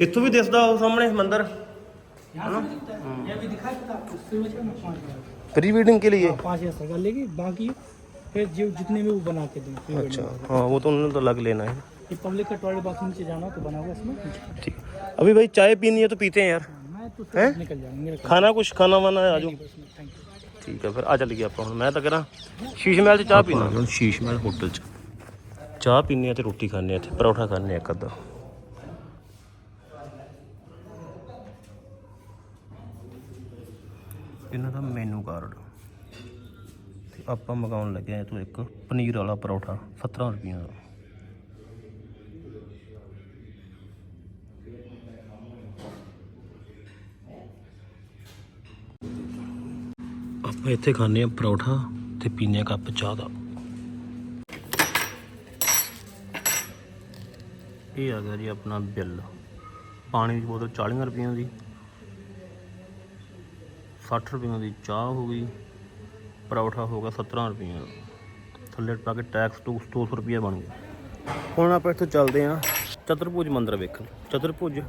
ਇੱਥੋਂ ਵੀ ਦਿਸਦਾ ਉਹ ਸਾਹਮਣੇ ਮੰਦਿਰ यहाँ से भी दिखता है ये अभी दिखाया था आपको उससे बचा मैं पाँच हज़ार ਪ੍ਰੀ वेडिंग के लिए पाँच हज़ार सरकार लेगी बाकी फिर जो जितने में वो बना के दें प्री वेडिंग अच्छा हाँ वो तो उन्होंने तो अलग लेना है ये पब्लिक का टॉयलेट बाथरूम से जाना हो तो बना हुआ है इसमें ठीक अभी भाई चाय पीनी है तो पीते हैं यार मैं तो उससे निकल जाऊंगा मेरा ਖਾਣਾ ਕੁਛ ਖਾਣਾ ਵਾਣਾ ਆ ਜਾਓ थैंक यू ਠੀਕ ਆ ਫਿਰ ਆ ਚੱਲ ਗਿਆ ਆਪਾਂ ਹੁਣ ਮੈਂ ਤਾਂ ਕਰਾਂ ਸ਼ੀਸ਼ ਮਹਿਲ 'ਚ ਚਾਹ ਪੀਣਾ ਹੁਣ ਸ਼ੀਸ਼ ਮਹਿਲ ਹੋਟਲ 'ਚ ਚਾਹ ਪੀਣੇ ਆ ਤੇ ਰੋਟੀ ਖਾਣੇ ਆ ਇੱਥੇ ਪਰੌਠਾ ਖਾਣੇ ਆ ਇੱਕ ਅੱਧਾ ਇਹਨਾਂ ਦਾ ਮੈਨੂ ਕਾਰਡ ਤੇ ਆਪਾਂ ਮੰਗਾਉਣ ਲੱਗੇ ਆ ਇਹ ਤੋਂ ਇੱਕ ਪਨੀਰ ਵਾਲਾ ਪਰੌਠਾ 17 ਰੁਪਈਆ ਦਾ। ਆਪਾਂ ਇੱਥੇ ਖਾਣੇ ਆ ਪਰੌਠਾ ਤੇ ਪੀਨੇ ਆ ਕੱਪ ਚਾਹ ਦਾ। ਇਹ ਆ ਗਿਆ ਜੀ ਆਪਣਾ ਬਿੱਲ। ਪਾਣੀ ਦੀ ਬੋਤਲ 40 ਰੁਪਈਆਂ ਦੀ। 60 ਰੁਪਈਆਂ ਦੀ ਚਾਹ ਹੋ ਗਈ, ਪਰੌਠਾ ਹੋ ਗਿਆ 17 ਰੁਪਈਆਂ। ਥੱਲੇ ਪਾ ਕੇ ਟੈਕਸ ਟੂਕਸ 200 ਰੁਪਏ ਬਣ ਗਿਆ। ਹੁਣ ਆਪਾਂ ਇੱਥੋਂ ਚੱਲਦੇ ਆਂ ਚਤੁਰਭੁਜ ਮੰਦਿਰ ਵੇਖਣ। ਚਤੁਰਭੁਜ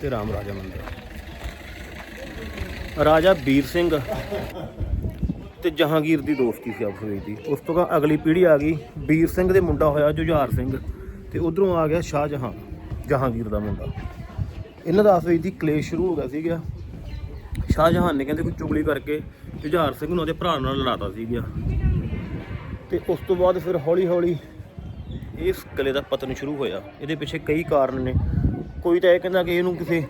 ਤੇ ਰਾਮ ਰਾਜਾ ਮੰਦਿਰ। ਰਾਜਾ ਵੀਰ ਸਿੰਘ ਤੇ ਜਹਾਂਗੀਰ ਦੀ ਦੋਸਤੀ ਸੀ ਆਪਸ ਵਿੱਚ ਦੀ। ਉਸ ਤੋਂ ਬਾਅਦ ਅਗਲੀ ਪੀੜ੍ਹੀ ਆ ਗਈ ਵੀਰ ਸਿੰਘ ਦੇ ਮੁੰਡਾ ਹੋਇਆ ਜੁਝਾਰ ਸਿੰਘ ਤੇ ਉਧਰੋਂ ਆ ਗਿਆ ਸ਼ਾਹਜਹਾਂ, ਜਹਾਂਗੀਰ ਦਾ ਮੁੰਡਾ। ਇਹਨਾਂ ਦਾ ਆਪਸ ਵਿੱਚ ਦੀ ਕਲੇਸ਼ ਸ਼ੁਰੂ ਹੋ ਗਿਆ ਸੀਗਾ। ਸ਼ਾਹਜਹਾਂ ਨੇ ਕਹਿੰਦੇ ਕੋਈ ਚੁਗਲੀ ਕਰਕੇ ਜੁਝਾਰ ਸਿੰਘ ਨੂੰ ਉਹਦੇ ਭਰਾ ਨਾਲ ਲੜਾਤਾ ਸੀਗਾ। ਤੇ ਉਸ ਤੋਂ ਬਾਅਦ ਫਿਰ ਹੌਲੀ ਹੌਲੀ ਇਸ ਕਿਲੇ ਦਾ ਪਤਨ ਸ਼ੁਰੂ ਹੋਇਆ। ਇਹਦੇ ਪਿੱਛੇ ਕਈ ਕਾਰਨ ਨੇ। ਕੋਈ ਤਾਂ ਇਹ ਕਹਿੰਦਾ ਕਿ ਇਹਨੂੰ ਕਿਸੇ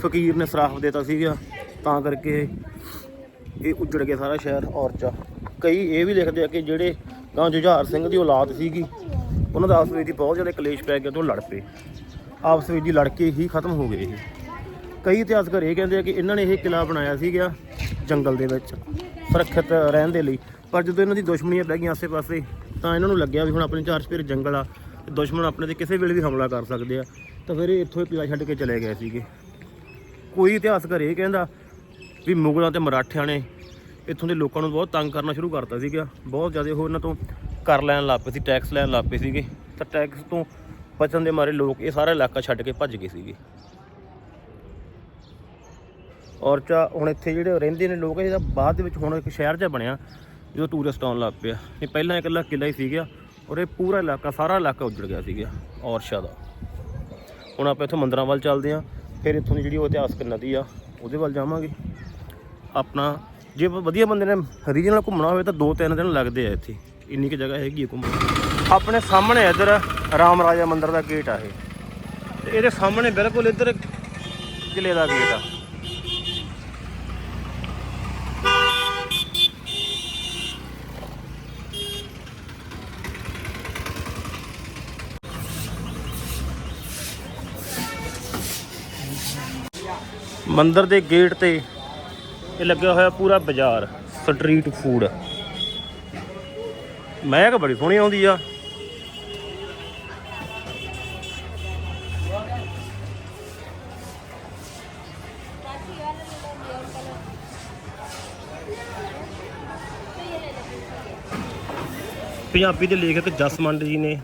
ਫਕੀਰ ਨੇ ਸਰਾਫ ਦਿੱਤਾ ਸੀਗਾ। ਤਾਂ ਕਰਕੇ ਇਹ ਉੱਜੜ ਗਿਆ ਸਾਰਾ ਸ਼ਹਿਰ ਔਰਚਾ। ਕਈ ਇਹ ਵੀ ਲਿਖਦੇ ਆ ਕਿ ਜਿਹੜੇ ਗਾਂ ਜੁਝਾਰ ਸਿੰਘ ਦੀ ਔਲਾਦ ਸੀਗੀ, ਉਹਨਾਂ ਦਾ ਆਪਸ ਵਿੱਚ ਬਹੁਤ ਜ਼ਿਆਦਾ ਕਲੇਸ਼ ਪੈ ਗਿਆ ਤੋਂ ਲੜ ਪਏ। ਆਪਸ ਵਿੱਚ ਦੀ ਲੜ ਕੇ ਹੀ ਖਤਮ ਹੋ ਗਏ ਇਹ। ਕਈ ਇਤਿਹਾਸਕਾਰ ਇਹ ਕਹਿੰਦੇ ਆ ਕਿ ਇਹਨਾਂ ਨੇ ਇਹ ਕਿਲਾ ਬਣਾਇਆ ਸੀਗਾ ਜੰਗਲ ਦੇ ਵਿੱਚ, ਸੁਰੱਖਿਅਤ ਰਹਿਣ ਦੇ ਲਈ। ਪਰ ਜਦੋਂ ਇਹਨਾਂ ਦੀ ਦੁਸ਼ਮਣੀਆਂ ਪੈ ਗਈਆਂ ਆਸੇ-ਪਾਸੇ, ਤਾਂ ਇਹਨਾਂ ਨੂੰ ਲੱਗਿਆ ਵੀ ਹੁਣ ਆਪਣੇ ਚਾਰ ਚਪੇਰੇ ਜੰਗਲ ਆ, ਤੇ ਦੁਸ਼ਮਣ ਆਪਣੇ ਤੇ ਕਿਸੇ ਵੇਲੇ ਵੀ ਹਮਲਾ ਕਰ ਸਕਦੇ ਆ। ਤਾਂ ਫਿਰ ਇਹ ਇੱਥੋਂ ਹੀ ਕਿਲਾ ਛੱਡ ਕੇ ਚਲੇ ਗਏ ਸੀਗੇ। ਕੋਈ ਇਤਿਹਾਸਕਾਰ ਇਹ ਕਹਿੰਦਾ ਵੀ ਮੁਗਲਾਂ ਤੇ ਮਰਾਠਿਆਂ ਨੇ ਇੱਥੋਂ ਦੇ ਲੋਕਾਂ ਨੂੰ ਬਹੁਤ ਤੰਗ ਕਰਨਾ ਸ਼ੁਰੂ ਕਰਤਾ ਸੀਗਾ। ਬਹੁਤ ਜ਼ਿਆਦਾ ਉਹ ਇਹਨਾਂ ਤੋਂ ਕਰ ਲੈਣ ਲੱਗ ਪਏ ਸੀ ਟੈਕਸ ਲੈਣ ਲੱਗ ਪਏ ਸੀਗੇ। ਤਾਂ ਟੈਕਸ ਤੋਂ ਬਚਣ ਦੇ ਮਾਰੇ ਲੋਕ ਇਹ ਸਾਰਾ ਇਲਾਕਾ ਛੱਡ ਕੇ ਭੱਜ ਗਏ ਸੀਗੇ। ਔਰ ਚਾ ਹੁਣ ਇੱਥੇ ਜਿਹੜੇ ਰਹਿੰਦੇ ਨੇ ਲੋਕ ਇਹਦਾ ਬਾਅਦ ਦੇ ਵਿੱਚ ਹੁਣ ਇੱਕ ਸ਼ਹਿਰ ਜਿਹਾ ਬਣਿਆ, ਜਦੋਂ ਟੂਰਿਸਟ ਆਉਣ ਲੱਗ ਪਿਆ। ਇਹ ਪਹਿਲਾਂ ਇਕੱਲਾ ਕਿਲਾ ਹੀ ਸੀਗਾ ਔਰ ਇਹ ਪੂਰਾ ਇਲਾਕਾ, ਸਾਰਾ ਇਲਾਕਾ ਉੱਜੜ ਗਿਆ ਸੀਗਾ, ਔਰਸ਼ਾ ਦਾ। ਹੁਣ ਆਪਾਂ ਇੱਥੋਂ ਮੰਦਰਾਂ ਵੱਲ ਚੱਲਦੇ ਹਾਂ, ਫਿਰ ਇੱਥੋਂ ਦੀ ਜਿਹੜੀ ਉਹ ਇਤਿਹਾਸਕ ਨਦੀ ਆ, ਉਹਦੇ ਵੱਲ ਜਾਵਾਂਗੇ। ਆਪਣਾ, ਜੇ ਵਧੀਆ ਬੰਦੇ ਨੇ ਰੀਜਨਲ ਘੁੰਮਣਾ ਹੋਵੇ ਤਾਂ 2-3 ਦਿਨ ਲੱਗਦੇ ਆ ਇੱਥੇ। ਇੰਨੀ ਕੁ ਜਗ੍ਹਾ ਹੈਗੀ ਹੈ ਘੁੰਮਣ। ਆਪਣੇ ਸਾਹਮਣੇ ਇੱਧਰ ਰਾਮ ਰਾਜਾ ਮੰਦਿਰ ਦਾ ਗੇਟ ਆ ਇਹ। ਇਹਦੇ ਸਾਹਮਣੇ ਬਿਲਕੁਲ ਇੱਧਰ ਕਿਲੇ ਦਾ ਗੇਟ ਆ। ਮੰਦਿਰ ਦੇ ਗੇਟ ਤੇ ਇਹ ਲੱਗਿਆ ਹੋਇਆ ਪੂਰਾ ਬਾਜ਼ਾਰ ਸਟਰੀਟ ਫੂਡ ਮਹਿਕ ਬੜੀ ਸੋਹਣੀ ਆਉਂਦੀ ਆ। ਪੰਜਾਬੀ ਦੇ ਲੇਖਕ ਜਸਮੰਡ ਜੀ ਨੇ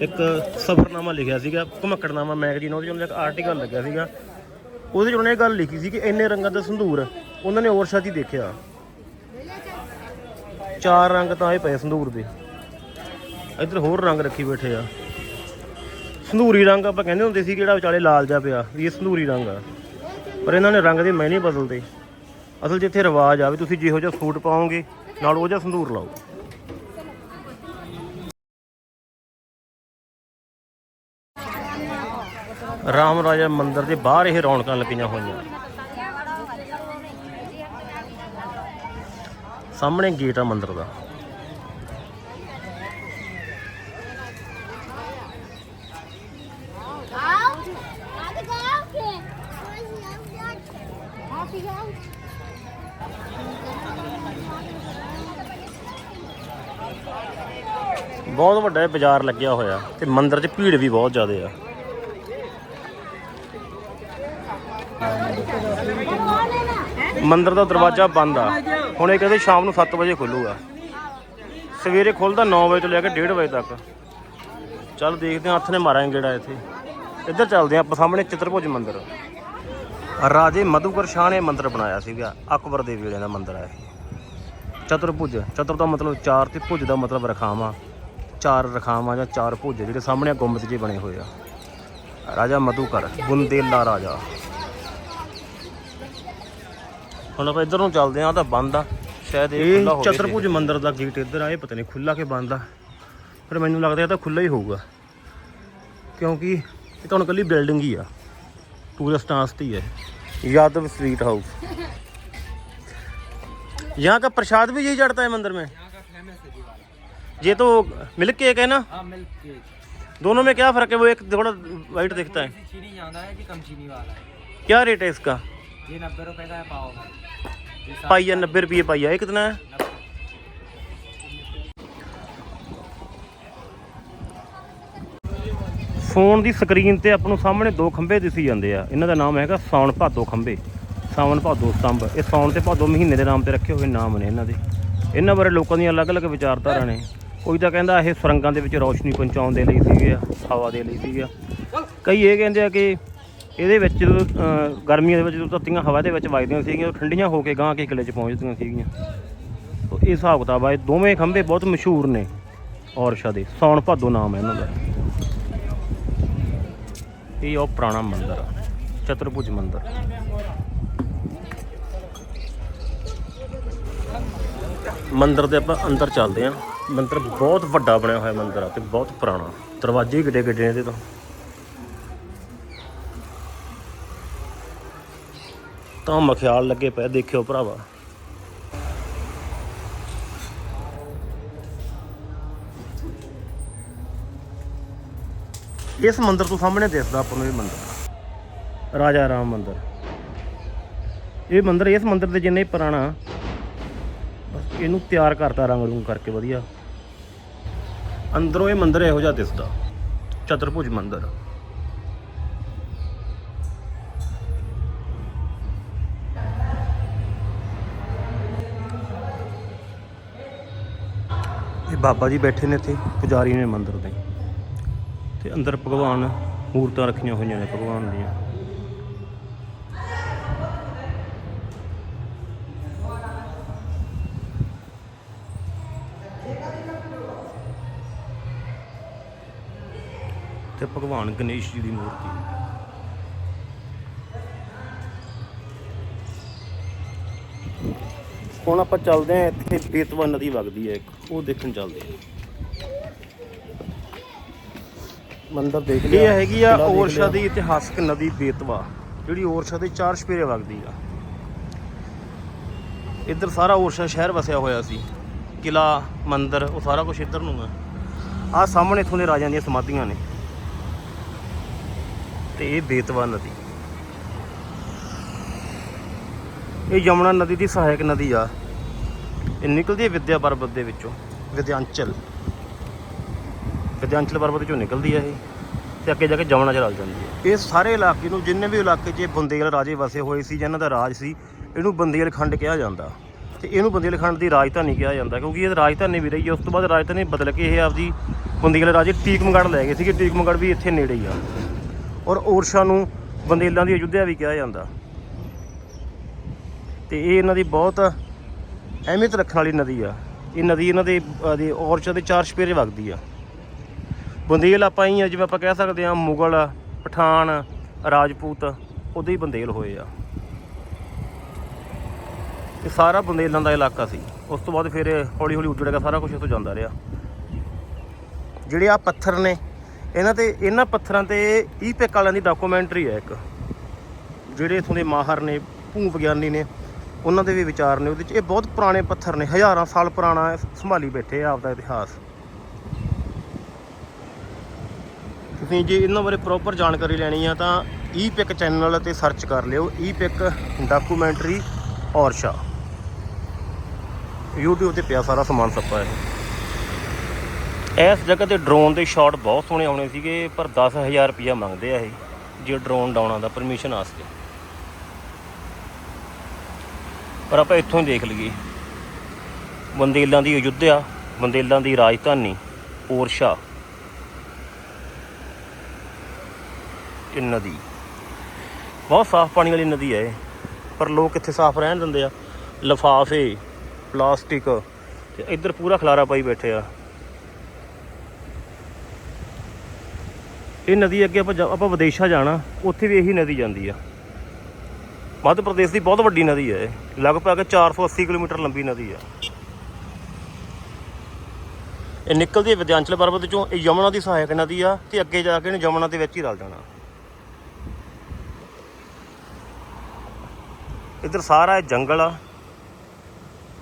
ਇੱਕ ਸਫਰਨਾਮਾ ਲਿਖਿਆ ਸੀਗਾ, ਘਮਕੜਨਾਮਾ ਮੈਗਜ਼ੀਨ ਉਹਦੇ 'ਚ ਇੱਕ ਆਰਟੀਕਲ ਲੱਗਿਆ ਸੀਗਾ। ਉਹਦੇ 'ਚ ਉਹਨਾਂ ਨੇ ਗੱਲ ਲਿਖੀ ਸੀ ਕਿ ਇੰਨੇ ਰੰਗਾਂ ਦਾ ਸੰਧੂਰ ਉਹਨਾਂ ਨੇ ਔਰਸ਼ਾ 'ਚ ਹੀ ਦੇਖਿਆ। ਚਾਰ ਰੰਗ ਤਾਂ ਇਹ ਪਏ ਸੰਧੂਰ ਦੇ। ਇੱਧਰ ਹੋਰ ਰੰਗ ਰੱਖੀ ਬੈਠੇ ਆ। ਸੰਧੂਰੀ ਰੰਗ ਆਪਾਂ ਕਹਿੰਦੇ ਹੁੰਦੇ ਸੀ ਜਿਹੜਾ ਵਿਚਾਲੇ ਲਾਲ ਜਿਹਾ ਪਿਆ, ਵੀ ਇਹ ਸੰਧੂਰੀ ਰੰਗ ਆ। ਪਰ ਇਹਨਾਂ ਨੇ ਰੰਗ ਦੇ ਮੈਨੇ ਬਦਲਦੇ। ਅਸਲ 'ਚ ਇੱਥੇ ਰਿਵਾਜ ਆਵੇ ਤੁਸੀਂ ਜਿਹੋ ਜਿਹਾ ਸੂਟ ਪਾਓਗੇ, ਨਾਲ ਉਹ ਜਿਹਾ ਸੰਧੂਰ ਲਾਓ। ਰਾਮ ਰਾਜਾ ਮੰਦਿਰ ਦੇ ਬਾਹਰ ਇਹ ਰੌਣਕਾਂ ਲੱਗੀਆਂ ਹੋਈਆਂ। ਸਾਹਮਣੇ ਗੇਟ ਆ ਮੰਦਿਰ ਦਾ। ਬਹੁਤ ਵੱਡਾ ਇਹ ਬਾਜ਼ਾਰ ਲੱਗਿਆ ਹੋਇਆ ਤੇ ਮੰਦਿਰ 'ਚ ਭੀੜ ਵੀ ਬਹੁਤ ਜ਼ਿਆਦਾ ਆ। ਮੰਦਿਰ ਦਾ ਦਰਵਾਜ਼ਾ ਬੰਦ ਆ। ਹੁਣ ਇਹ ਕਹਿੰਦੇ ਸ਼ਾਮ ਨੂੰ 7 ਵਜੇ ਖੁੱਲੂਗਾ। ਸਵੇਰੇ ਖੁੱਲਦਾ 9 ਵਜੇ ਤੋਂ ਲੈ ਕੇ 1:30 ਵਜੇ ਤੱਕ। ਚੱਲ ਦੇਖਦੇ ਹਾਂ, ਹੱਥ ਨੇ ਮਾਰਾਂਗੇ ਗੇੜਾ ਇੱਥੇ। ਇੱਧਰ ਚੱਲਦੇ ਹਾਂ, ਆਪਾਂ ਸਾਹਮਣੇ ਚਿੱਤਰਭੁਜ ਮੰਦਿਰ। ਰਾਜੇ ਮਧੂਕਰ ਸ਼ਾਹ ਨੇ ਮੰਦਿਰ ਬਣਾਇਆ ਸੀਗਾ, ਅਕਬਰ ਦੇ ਵੇਲੇ ਦਾ ਮੰਦਿਰ ਹੈ ਇਹ। ਚਤੁਰਭੁਜ, ਚਤੁਰ ਦਾ ਮਤਲਬ ਚਾਰ ਤੇ ਭੁਜ ਦਾ ਮਤਲਬ ਰਖਾਵਾਂ। ਚਾਰ ਰਖਾਵਾਂ ਜਾਂ ਚਾਰ ਭੁਜ, ਜਿਹੜੇ ਸਾਹਮਣੇ ਗੁੰਬਦ ਜਿਹੇ ਬਣੇ ਹੋਏ ਆ। ਰਾਜਾ ਮਧੂਕਰ, ਬੁੰਦੇਲਾ ਰਾਜਾ। ਹੁਣ ਆਪਾਂ ਇੱਧਰ ਨੂੰ ਚੱਲਦੇ ਆਂ ਤਾਂ ਬੰਦ ਆ ਸ਼ਾਇਦ ਇਹ ਖੁੱਲਾ ਹੋਵੇ ਚਤਰਭੁਜ ਮੰਦਿਰ ਦਾ ਗੇਟ ਇੱਧਰ ਆ ਇਹ ਪਤਾ ਨਹੀਂ ਖੁੱਲਾ ਕਿ ਬੰਦ ਆ ਪਰ ਮੈਨੂੰ ਲੱਗਦਾ ਇਹ ਤਾਂ ਖੁੱਲਾ ਹੀ ਹੋਊਗਾ ਕਿਉਂਕਿ ਇਹ ਤਾਂ ਹੁਣ ਕੱਲੀ ਬਿਲਡਿੰਗ ਹੀ ਆ टूरिस्ट आस्ती है यादव स्वीट हाउस यहाँ का प्रसाद भी यही चढ़ता है मंदिर में ये तो मिल्क केक है ना हाँ मिल्क केक दोनों में क्या फर्क है वो एक थोड़ा वाइट दिखता है चीनी ज़्यादा है कि कम चीनी वाला है क्या रेट है इसका ये नब्बे रुपए का है पाव ये सात- पाइया नब्बे रुपये पाइया ये कितना है नब्बे ਫੋਨ ਦੀ ਸਕਰੀਨ ਤੇ ਆਪਾਂ ਨੂੰ ਸਾਹਮਣੇ ਦੋ ਖੰਭੇ ਦਿਸੀ ਜਾਂਦੇ ਆ ਇਹਨਾਂ ਦਾ ਨਾਮ ਹੈਗਾ ਸੌਣ ਭਾਦੋ ਖੰਭੇ ਸਾਵਣ ਭਾਦੋ ਸਤੰਭ ਇਹ ਸੌਣ ਤੇ ਭਾਦੋ ਮਹੀਨੇ ਦੇ ਨਾਮ ਤੇ ਰੱਖੇ ਹੋਏ ਨਾਮ ਨੇ ਇਹਨਾਂ ਦੇ ਇਹਨਾਂ ਬਾਰੇ ਲੋਕਾਂ ਦੀਆਂ ਅਲੱਗ-ਅਲੱਗ ਵਿਚਾਰਧਾਰਾ ਨੇ ਕੋਈ ਤਾਂ ਕਹਿੰਦਾ ਇਹ ਸੁਰੰਗਾਂ ਦੇ ਵਿੱਚ ਰੌਸ਼ਨੀ ਪਹੁੰਚਾਉਣ ਦੇ ਲਈ ਸੀਗੇ ਹਵਾ ਦੇ ਲਈ ਸੀਗੇ ਕਈ ਇਹ ਕਹਿੰਦੇ ਆ ਕਿ ਇਹਦੇ ਵਿੱਚ ਜਦੋਂ ਗਰਮੀਆਂ ਦੇ ਵਿੱਚ ਜਦੋਂ ਤੱਤੀਆਂ ਹਵਾ ਦੇ ਵਿੱਚ ਵੱਜਦੀਆਂ ਸੀਗੀਆਂ, ਉਹ ਠੰਡੀਆਂ ਹੋ ਕੇ ਗਾਂ ਕੇ ਕਿਲੇ 'ਚ ਪਹੁੰਚਦੀਆਂ ਸੀਗੀਆਂ। ਤੋ ਇਹ ਹਿਸਾਬ ਕਿਤਾਬ ਆ, ਇਹ ਦੋਵੇਂ ਖੰਭੇ ਬਹੁਤ ਮਸ਼ਹੂਰ ਨੇ, ਔਰਸ਼ਾ ਦੇ। ਸੌਣ ਭਾਦੋ ਨਾਮ ਹੈ ਇਹਨਾਂ ਦਾ। ਇਹ ਉਹ ਪੁਰਾਣਾ ਮੰਦਿਰ ਆ, ਚਤੁਰਭੁਜ ਮੰਦਿਰ। ਮੰਦਿਰ ਦੇ ਆਪਾਂ ਅੰਦਰ ਚੱਲਦੇ ਆਂ। ਮੰਦਿਰ ਬਹੁਤ ਵੱਡਾ ਬਣਿਆ ਹੋਇਆ ਮੰਦਿਰ ਆ ਤੇ ਬਹੁਤ ਪੁਰਾਣਾ। ਦਰਵਾਜ਼ੇ ਹੀ ਗੱਡੇ ਗੱਡੇ ਨੇ ਇਹਦੇ ਤੋਂ। ਤਾਂ ਮਖਿਆਲ ਲੱਗੇ ਪਏ, ਦੇਖਿਓ ਭਰਾਵਾ। ਇਸ ਮੰਦਿਰ ਤੋਂ ਸਾਹਮਣੇ ਦਿਸਦਾ ਆਪਾਂ ਨੂੰ ਇਹ ਮੰਦਿਰ। ਰਾਜਾ ਰਾਮ ਮੰਦਿਰ। ਇਹ ਮੰਦਿਰ ਇਸ ਮੰਦਿਰ ਦੇ ਜਿੰਨੇ ਪੁਰਾਣਾ, ਬਸ ਇਹਨੂੰ ਤਿਆਰ ਕਰਤਾ ਰੰਗ ਰੂੰਗ ਕਰਕੇ ਵਧੀਆ। ਅੰਦਰੋਂ ਇਹ ਮੰਦਿਰ ਇਹੋ ਜਿਹਾ ਦਿਸਦਾ। ਚਤੁਰਭੁਜ ਮੰਦਿਰ। ਬਾਬਾ ਜੀ ਬੈਠੇ ਨੇ ਇੱਥੇ, ਪੁਜਾਰੀ ਨੇ ਮੰਦਿਰ ਦੇ। ਤੇ ਅੰਦਰ ਭਗਵਾਨ ਮੂਰਤਾਂ ਰੱਖੀਆਂ ਹੋਈਆਂ ਨੇ ਭਗਵਾਨ ਦੀਆਂ। ਤੇ ਭਗਵਾਨ ਗਣੇਸ਼ ਜੀ ਦੀ ਮੂਰਤੀ। ਹੁਣ ਆਪਾਂ ਚੱਲਦੇ ਆਂ ਇੱਥੇ ਬੇਤਵਾ ਨਦੀ ਵਗਦੀ ਹੈ ਇੱਕ ਉਹ ਦੇਖਣ ਚੱਲਦੇ ਆਂ ਮੰਦਰ ਦੇਖ ਲਿਆ। ਇਹ ਹੈਗੀ ਆ ਔਰਸ਼ਾ। ਦੀ ਇਤਿਹਾਸਕ ਨਦੀ ਬੇਤਵਾ ਜਿਹੜੀ ਔਰਸ਼ਾ ਦੇ ਚਾਰ ਸ਼ਪੇਰੇ ਵਗਦੀ ਆ। ਇੱਧਰ ਸਾਰਾ ਔਰਸ਼ਾ ਸ਼ਹਿਰ ਵਸਿਆ ਹੋਇਆ ਸੀ। ਕਿਲਾ ਮੰਦਰ ਉਹ ਸਾਰਾ ਕੁਝ ਇੱਧਰ ਨੂੰ ਆ। ਆ ਸਾਹਮਣੇ ਇਥੋਂ ਦੇ ਰਾਜਿਆਂ ਦੀਆਂ ਸਮਾਧੀਆਂ ਨੇ। ਤੇ ਇਹ ਬੇਤਵਾ ਨਦੀ। ਇਹ ਯਮੁਨਾ ਨਦੀ ਦੀ ਸਹਾਇਕ ਨਦੀ ਆ। ਇਹ ਨਿਕਲਦੀ ਹੈ ਵਿਦਿਆ ਪਰਬਤ ਦੇ ਵਿੱਚੋਂ। ਵਿਦਿਆਂਚਲ। ਵਿਦਿਆਂਚਲ ਪਰਬਤ ਵਿੱਚੋਂ ਨਿਕਲਦੀ ਹੈ ਇਹ ਤੇ ਅੱਗੇ ਜਾ ਕੇ ਜਮਨਾ ਚ ਰਲ ਜਾਂਦੀ ਹੈ। ਇਹ ਸਾਰੇ ਇਲਾਕੇ ਨੂੰ ਜਿੰਨੇ ਵੀ ਇਲਾਕੇ 'ਚ ਬੰਦੇਲ ਰਾਜੇ ਵਸੇ ਹੋਏ ਸੀ ਜਿਹਨਾਂ ਦਾ ਰਾਜ ਸੀ ਇਹਨੂੰ ਬੰਦੇਲ ਖੰਡ ਕਿਹਾ ਜਾਂਦਾ। ਤੇ ਇਹਨੂੰ ਬੰਦੇਲ ਖੰਡ ਦੀ ਰਾਜਧਾਨੀ ਕਿਹਾ ਜਾਂਦਾ ਕਿਉਂਕਿ ਇਹ ਰਾਜਧਾਨੀ ਵੀ ਰਹੀ ਹੈ ਉਸ ਤੋਂ ਬਾਅਦ ਰਾਜਧਾਨੀ ਬਦਲ ਕੇ ਇਹ ਆਪਦੀ ਬੰਦੇਲ ਰਾਜੇ ਟੀਕਮਗੜ ਲੈ ਗਏ ਸੀਗੇ। ਟੀਕਮਗੜ ਵੀ ਇੱਥੇ ਨੇੜੇ ਹੀ ਆ। ਔਰ ਔਰਸ਼ਾ ਨੂੰ ਬੰਦੇਲਾਂ ਦੀ ਅਯੁੱਧਿਆ ਵੀ ਕਿਹਾ ਜਾਂਦਾ। ਤੇ ਇਹ ਇਹਨਾਂ ਦੀ ਬਹੁਤ ਅਹਿਮੀਅਤ ਰੱਖਣ ਵਾਲੀ ਨਦੀ ਆ। ਇਹ ਨਦੀ ਇਹਨਾਂ ਦੇ, ਅਹ, ਦੇ ਔਰਚਾ ਦੇ ਚਾਰ ਛਪੇਰੇ ਵਗਦੀ ਆ। ਬੰਦੇਲ ਆਪਾਂ ਹੀ ਆ, ਜਿਵੇਂ ਆਪਾਂ ਕਹਿ ਸਕਦੇ ਆ, ਮੁਗਲ, ਪਠਾਨ, ਰਾਜਪੂਤ ਉਹਦੇ ਹੀ ਬੰਦੇਲ ਹੋਏ ਆ। ਇਹ ਸਾਰਾ ਬੰਦੇਲਾਂ ਦਾ ਇਲਾਕਾ ਸੀ। ਉਸ ਤੋਂ ਬਾਅਦ ਫਿਰ ਹੌਲੀ ਹੌਲੀ ਉੱਜੜ ਗਿਆ ਸਾਰਾ ਕੁਝ ਇੱਥੋਂ ਜਾਂਦਾ ਰਿਹਾ। ਜਿਹੜੇ ਆ ਪੱਥਰ ਨੇ, ਇਹਨਾਂ ਤੇ, ਇਹਨਾਂ ਪੱਥਰਾਂ ਤੇ ਈਪੈਕ ਵਾਲਿਆਂ ਦੀ ਡਾਕੂਮੈਂਟਰੀ ਹੈ ਇੱਕ। ਜਿਹੜੇ ਇਥੋਂ ਦੇ ਮਾਹਰ ਨੇ, ਭੂ ਵਿਗਿਆਨੀ ਨੇ ਉਹਨਾਂ ਦੇ ਵੀ ਵਿਚਾਰ ਨੇ, ਉਹਦੇ ਚ ਇਹ ਬਹੁਤ ਪੁਰਾਣੇ ਪੱਥਰ ਨੇ, ਹਜ਼ਾਰਾਂ ਸਾਲ ਪੁਰਾਣਾ ਸੰਭਾਲੀ ਬੈਠੇ ਆ ਆਪਦਾ ਇਤਿਹਾਸ। ਤੁਸੀਂ ਜੇ ਇਹਨਾਂ ਬਾਰੇ ਪ੍ਰੋਪਰ ਜਾਣਕਾਰੀ ਲੈਣੀ ਆ ਤਾਂ ਈ ਪਿਕ ਚੈਨਲ ਤੇ ਸਰਚ ਕਰ ਲਿਓ ਈ ਪਿਕ ਡਾਕੂਮੈਂਟਰੀ ਔਰਸ਼ਾ। YouTube ਤੇ ਪਿਆ ਸਾਰਾ ਸਮਾਨ ਸੱਪਾ ਹੈ ਇਸ ਜਗ੍ਹਾ ਤੇ ਡਰੋਨ ਦੇ ਸ਼ਾਟ ਬਹੁਤ ਸੋਹਣੇ ਆਉਣੇ ਸੀਗੇ, ਪਰ 10000 ਰੁਪਇਆ ਮੰਗਦੇ ਆ ਇਹ, ਜੇ ਡਰੋਨ ਡਾਉਣਾ ਦਾ ਪਰਮਿਸ਼ਨ ਵਾਸਤੇ। ਪਰ ਆਪਾਂ ਇੱਥੋਂ ਹੀ ਦੇਖ ਲਈਏ। ਬੰਦੇਲਾਂ ਦੀ ਅਯੁੱਧਿਆ ਬੰਦੇਲਾਂ ਦੀ ਰਾਜਧਾਨੀ ਓਰਸ਼ਾ ਇਹ ਨਦੀ। ਬਹੁਤ ਸਾਫ਼ ਪਾਣੀ ਵਾਲੀ ਨਦੀ ਹੈ ਇਹ। ਪਰ ਲੋਕ ਇੱਥੇ ਸਾਫ਼ ਰਹਿਣ ਦਿੰਦੇ ਆ। ਲਫਾਫੇ, ਪਲਾਸਟਿਕ ਤੇ ਇੱਧਰ ਪੂਰਾ ਖਲਾਰਾ ਪਾਈ ਬੈਠੇ ਆ। ਇਹ ਨਦੀ ਅੱਗੇ ਆਪਾਂ ਜਾ- ਆਪਾਂ ਵਿਦੇਸ਼ਾ ਜਾਣਾ, ਉੱਥੇ ਵੀ ਇਹੀ ਨਦੀ ਜਾਂਦੀ ਆ। ਮੱਧ ਪ੍ਰਦੇਸ਼ ਦੀ ਬਹੁਤ ਵੱਡੀ ਨਦੀ ਹੈ ਇਹ। ਲਗਭਗ 480 ਕਿਲੋਮੀਟਰ ਲੰਬੀ ਨਦੀ ਆ ਇਹ ਨਿਕਲਦੀ ਹੈ ਵਿਦਿਆਂਚਲ ਪਰਬਤ ਚੋਂ ਇਹ ਯਮੁਨਾ ਦੀ ਸਹਾਇਕ ਨਦੀ ਆ ਤੇ ਅੱਗੇ ਜਾ ਕੇ ਇਹਨੇ ਯਮੁਨਾ ਦੇ ਵਿੱਚ ਹੀ ਰਲ ਜਾਣਾ। ਇੱਧਰ ਸਾਰਾ ਜੰਗਲ ਆ।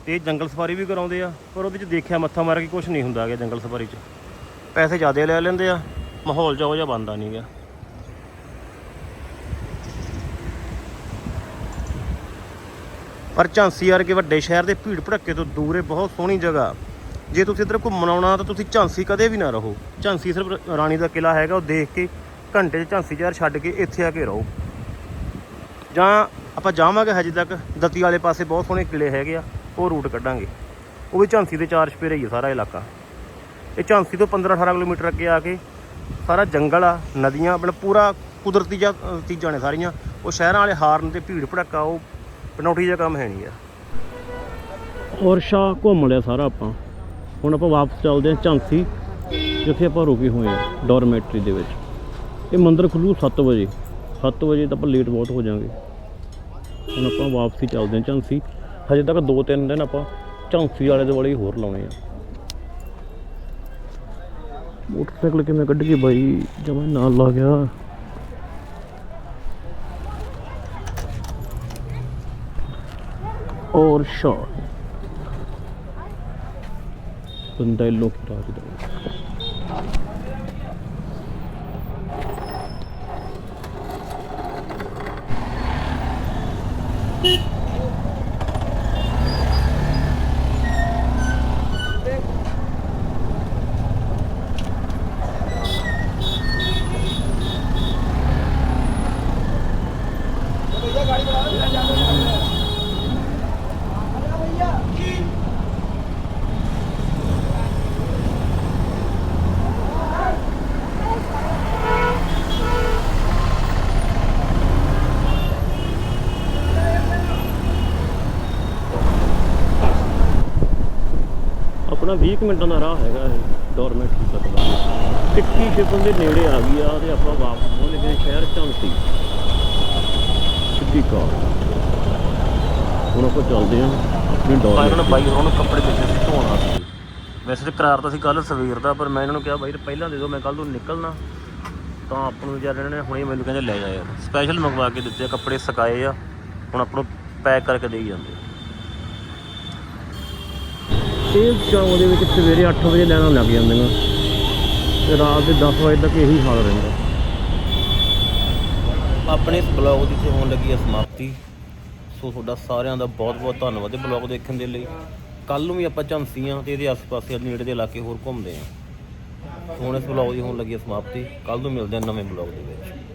ਤੇ ਜੰਗਲ ਸਫਾਰੀ ਵੀ ਕਰਾਉਂਦੇ ਆ। ਪਰ ਉਹਦੇ ਚ ਦੇਖਿਆ ਮੱਥਾ ਮਾਰ ਕੇ ਕੁਝ ਨਹੀਂ ਹੁੰਦਾ ਗਿਆ ਜੰਗਲ ਸਫਾਰੀ ਚ। ਪੈਸੇ ਜ਼ਿਆਦਾ ਲੈ ਲੈਂਦੇ ਆ। ਮਾਹੌਲ ਜਿਹਾ ਉਹ ਜਿਹਾ ਬਣਦਾ ਨਹੀਂ ਗਿਆ ਪਰ ਝਾਂਸੀ ਵਰਗੇ ਵੱਡੇ ਸ਼ਹਿਰ ਦੇ ਭੀੜ ਭੜੱਕੇ ਤੋਂ ਦੂਰ ਇਹ ਬਹੁਤ ਸੋਹਣੀ ਜਗ੍ਹਾ। ਜੇ ਤੁਸੀਂ ਇੱਧਰ ਘੁੰਮਣ ਆਉਣਾ ਤਾਂ ਤੁਸੀਂ ਝਾਂਸੀ ਕਦੇ ਵੀ ਨਾ ਰਹੋ। ਝਾਂਸੀ ਸਿਰਫ ਰਾਣੀ ਦਾ ਕਿਲਾ ਹੈਗਾ, ਉਹ ਦੇਖ ਕੇ ਘੰਟੇ 'ਚ ਝਾਂਸੀ ਸ਼ਹਿਰ ਛੱਡ ਕੇ ਇੱਥੇ ਆ ਕੇ ਰਹੋ। ਜਾਂ ਆਪਾਂ ਜਾਵਾਂਗੇ ਹਜੇ ਤੱਕ, ਦਤੀ ਵਾਲੇ ਪਾਸੇ ਬਹੁਤ ਸੋਹਣੇ ਕਿਲੇ ਹੈਗੇ ਆ, ਉਹ ਰੂਟ ਕੱਢਾਂਗੇ। ਉਹ ਵੀ ਝਾਂਸੀ ਦੇ ਚਾਰ ਛਪੇਰੇ ਹੀ ਆ ਸਾਰਾ ਇਲਾਕਾ। ਇਹ ਝਾਂਸੀ ਤੋਂ 15-18 ਕਿਲੋਮੀਟਰ ਅੱਗੇ ਆ ਕੇ ਸਾਰਾ ਜੰਗਲ ਆ, ਨਦੀਆਂ, ਮਤਲਬ ਪੂਰਾ ਕੁਦਰਤੀ ਜਾਂ ਚੀਜ਼ਾਂ ਨੇ ਸਾਰੀਆਂ। ਉਹ ਸ਼ਹਿਰਾਂ ਵਾਲੇ ਹਾਰਨ ਤੇ ਭੀੜ ਭੜੱਕਾ, ਉਹ ਪਨੌਟੀ ਜਿਹਾ ਕੰਮ ਹੈ ਨਹੀਂ ਆ। ਔਰ ਘੁੰਮ ਲਿਆ ਸਾਰਾ ਆਪਾਂ। ਹੁਣ ਆਪਾਂ ਵਾਪਸ ਚੱਲਦੇ ਹਾਂ ਝਾਂਸੀ, ਜਿੱਥੇ ਆਪਾਂ ਰੁਕੇ ਹੋਏ ਆ ਡੋਰਮੈਟਰੀ ਦੇ ਵਿੱਚ। ਇਹ ਮੰਦਿਰ ਖੁੱਲੂ 7 ਵਜੇ। 7 ਵਜੇ ਤਾਂ ਆਪਾਂ ਲੇਟ ਬਹੁਤ ਹੋ ਜਾਾਂਗੇ। ਹੁਣ ਆਪਾਂ ਵਾਪਸੀ ਚੱਲਦੇ ਹਾਂ ਝਾਂਸੀ। ਹਜੇ ਤੱਕ 2-3 ਦਿਨ ਆਪਾਂ ਝਾਂਸੀ ਵਾਲੇ ਦੇ ਵਾਲੇ ਹੋਰ ਲਾਉਣੇ ਆ। ਮੋਟਰਸਾਈਕਲ ਕਿਵੇਂ ਕੱਢ ਕੇ ਬਾਈ? ਜਮਾ ਨਾਲ ਲਾ ਗਿਆ। ਔਰ ਸ਼ਾਟ ਬੰਦੈਲੋ ਕੀ ਰਾਜ ਦਾ ਆਪਣਾ 20 ਕੁ ਮਿੰਟਾਂ ਦਾ ਰਾਹ ਹੈਗਾ ਇਹ ਡੋਰਮੈਟਰੀ ਤੱਕ ਟਿੱਕੀ ਛਿਪਣ ਦੇ ਨੇੜੇ ਆ ਗਈ ਆ ਤੇ ਆਪਾਂ ਵਾਪਸ ਪਹੁੰਚ ਗਏ ਸ਼ਹਿਰ ਝਾਂਸੀ। ਸਿੱਧੀ ਕਾਰ। ਹੁਣ ਆਪਾਂ ਚੱਲਦੇ ਹਾਂ ਆਪਣੀ ਡੋਰਮੈਟਰੀ ਇਹਨਾਂ ਨੇ ਬਾਈ ਉਹਨਾਂ ਨੂੰ ਕੱਪੜੇ ਦਿੱਤੇ ਸੀ ਧੋਣਾ ਸੀ। ਵੈਸੇ ਤਾਂ ਕਰਾਰ ਤਾਂ ਸੀ ਕੱਲ ਸਵੇਰ ਦਾ ਪਰ ਮੈਂ ਇਹਨਾਂ ਨੂੰ ਕਿਹਾ ਬਾਈ ਪਹਿਲਾਂ ਦੇ ਦਿਓ ਮੈਂ ਕੱਲ ਤੋਂ ਨਿਕਲਣਾ। ਤਾਂ ਆਪ ਨੂੰ ਯਾਰ ਇਹਨਾਂ ਨੇ ਹੁਣੇ ਮੈਨੂੰ ਕਹਿੰਦੇ ਲੈ ਜਾ ਯਾਰ। ਸਪੈਸ਼ਲ ਮੰਗਵਾ ਕੇ ਦਿੱਤੇ ਆ ਕੱਪੜੇ ਸੁਕਾਏ ਆ ਹੁਣ ਆਪ ਨੂੰ ਪੈਕ ਕਰਕੇ ਦੇਈ ਜਾਂਦੇ ਆ। ਇਹ ਚੌਂਕ ਦੇ ਵਿੱਚ ਸਵੇਰੇ 8 ਵਜੇ ਲੈਣਾ ਲੱਗ ਜਾਂਦੀਆਂ। ਤੇ ਰਾਤ ਦੇ 10 ਵਜੇ ਤੱਕ ਇਹੀ ਹਾਲ ਰਹਿੰਦਾ। ਆਪਣੇ ਇਸ ਬਲੌਗ ਦੀ ਤੇ ਹੋਣ ਲੱਗੀ ਹੈ ਸਮਾਪਤੀ। ਸੋ ਤੁਹਾਡਾ ਸਾਰਿਆਂ ਦਾ ਬਹੁਤ ਬਹੁਤ ਧੰਨਵਾਦ ਇਹ ਬਲੌਗ ਦੇਖਣ ਦੇ ਲਈ। ਕੱਲ ਨੂੰ ਵੀ ਆਪਾਂ ਝਾਂਸੀਆਂ ਤੇ ਇਹਦੇ ਆਸ-ਪਾਸੇ ਨੇੜੇ ਦੇ ਇਲਾਕੇ ਹੋਰ ਘੁੰਮਦੇ ਹਾਂ। ਸੋ ਹੁਣ ਇਸ ਬਲੌਗ ਦੀ ਹੋਣ ਲੱਗੀ ਹੈ ਸਮਾਪਤੀ। ਕੱਲ ਨੂੰ ਮਿਲਦੇ ਹਾਂ ਨਵੇਂ ਬਲੌਗ ਦੇ ਵਿੱਚ।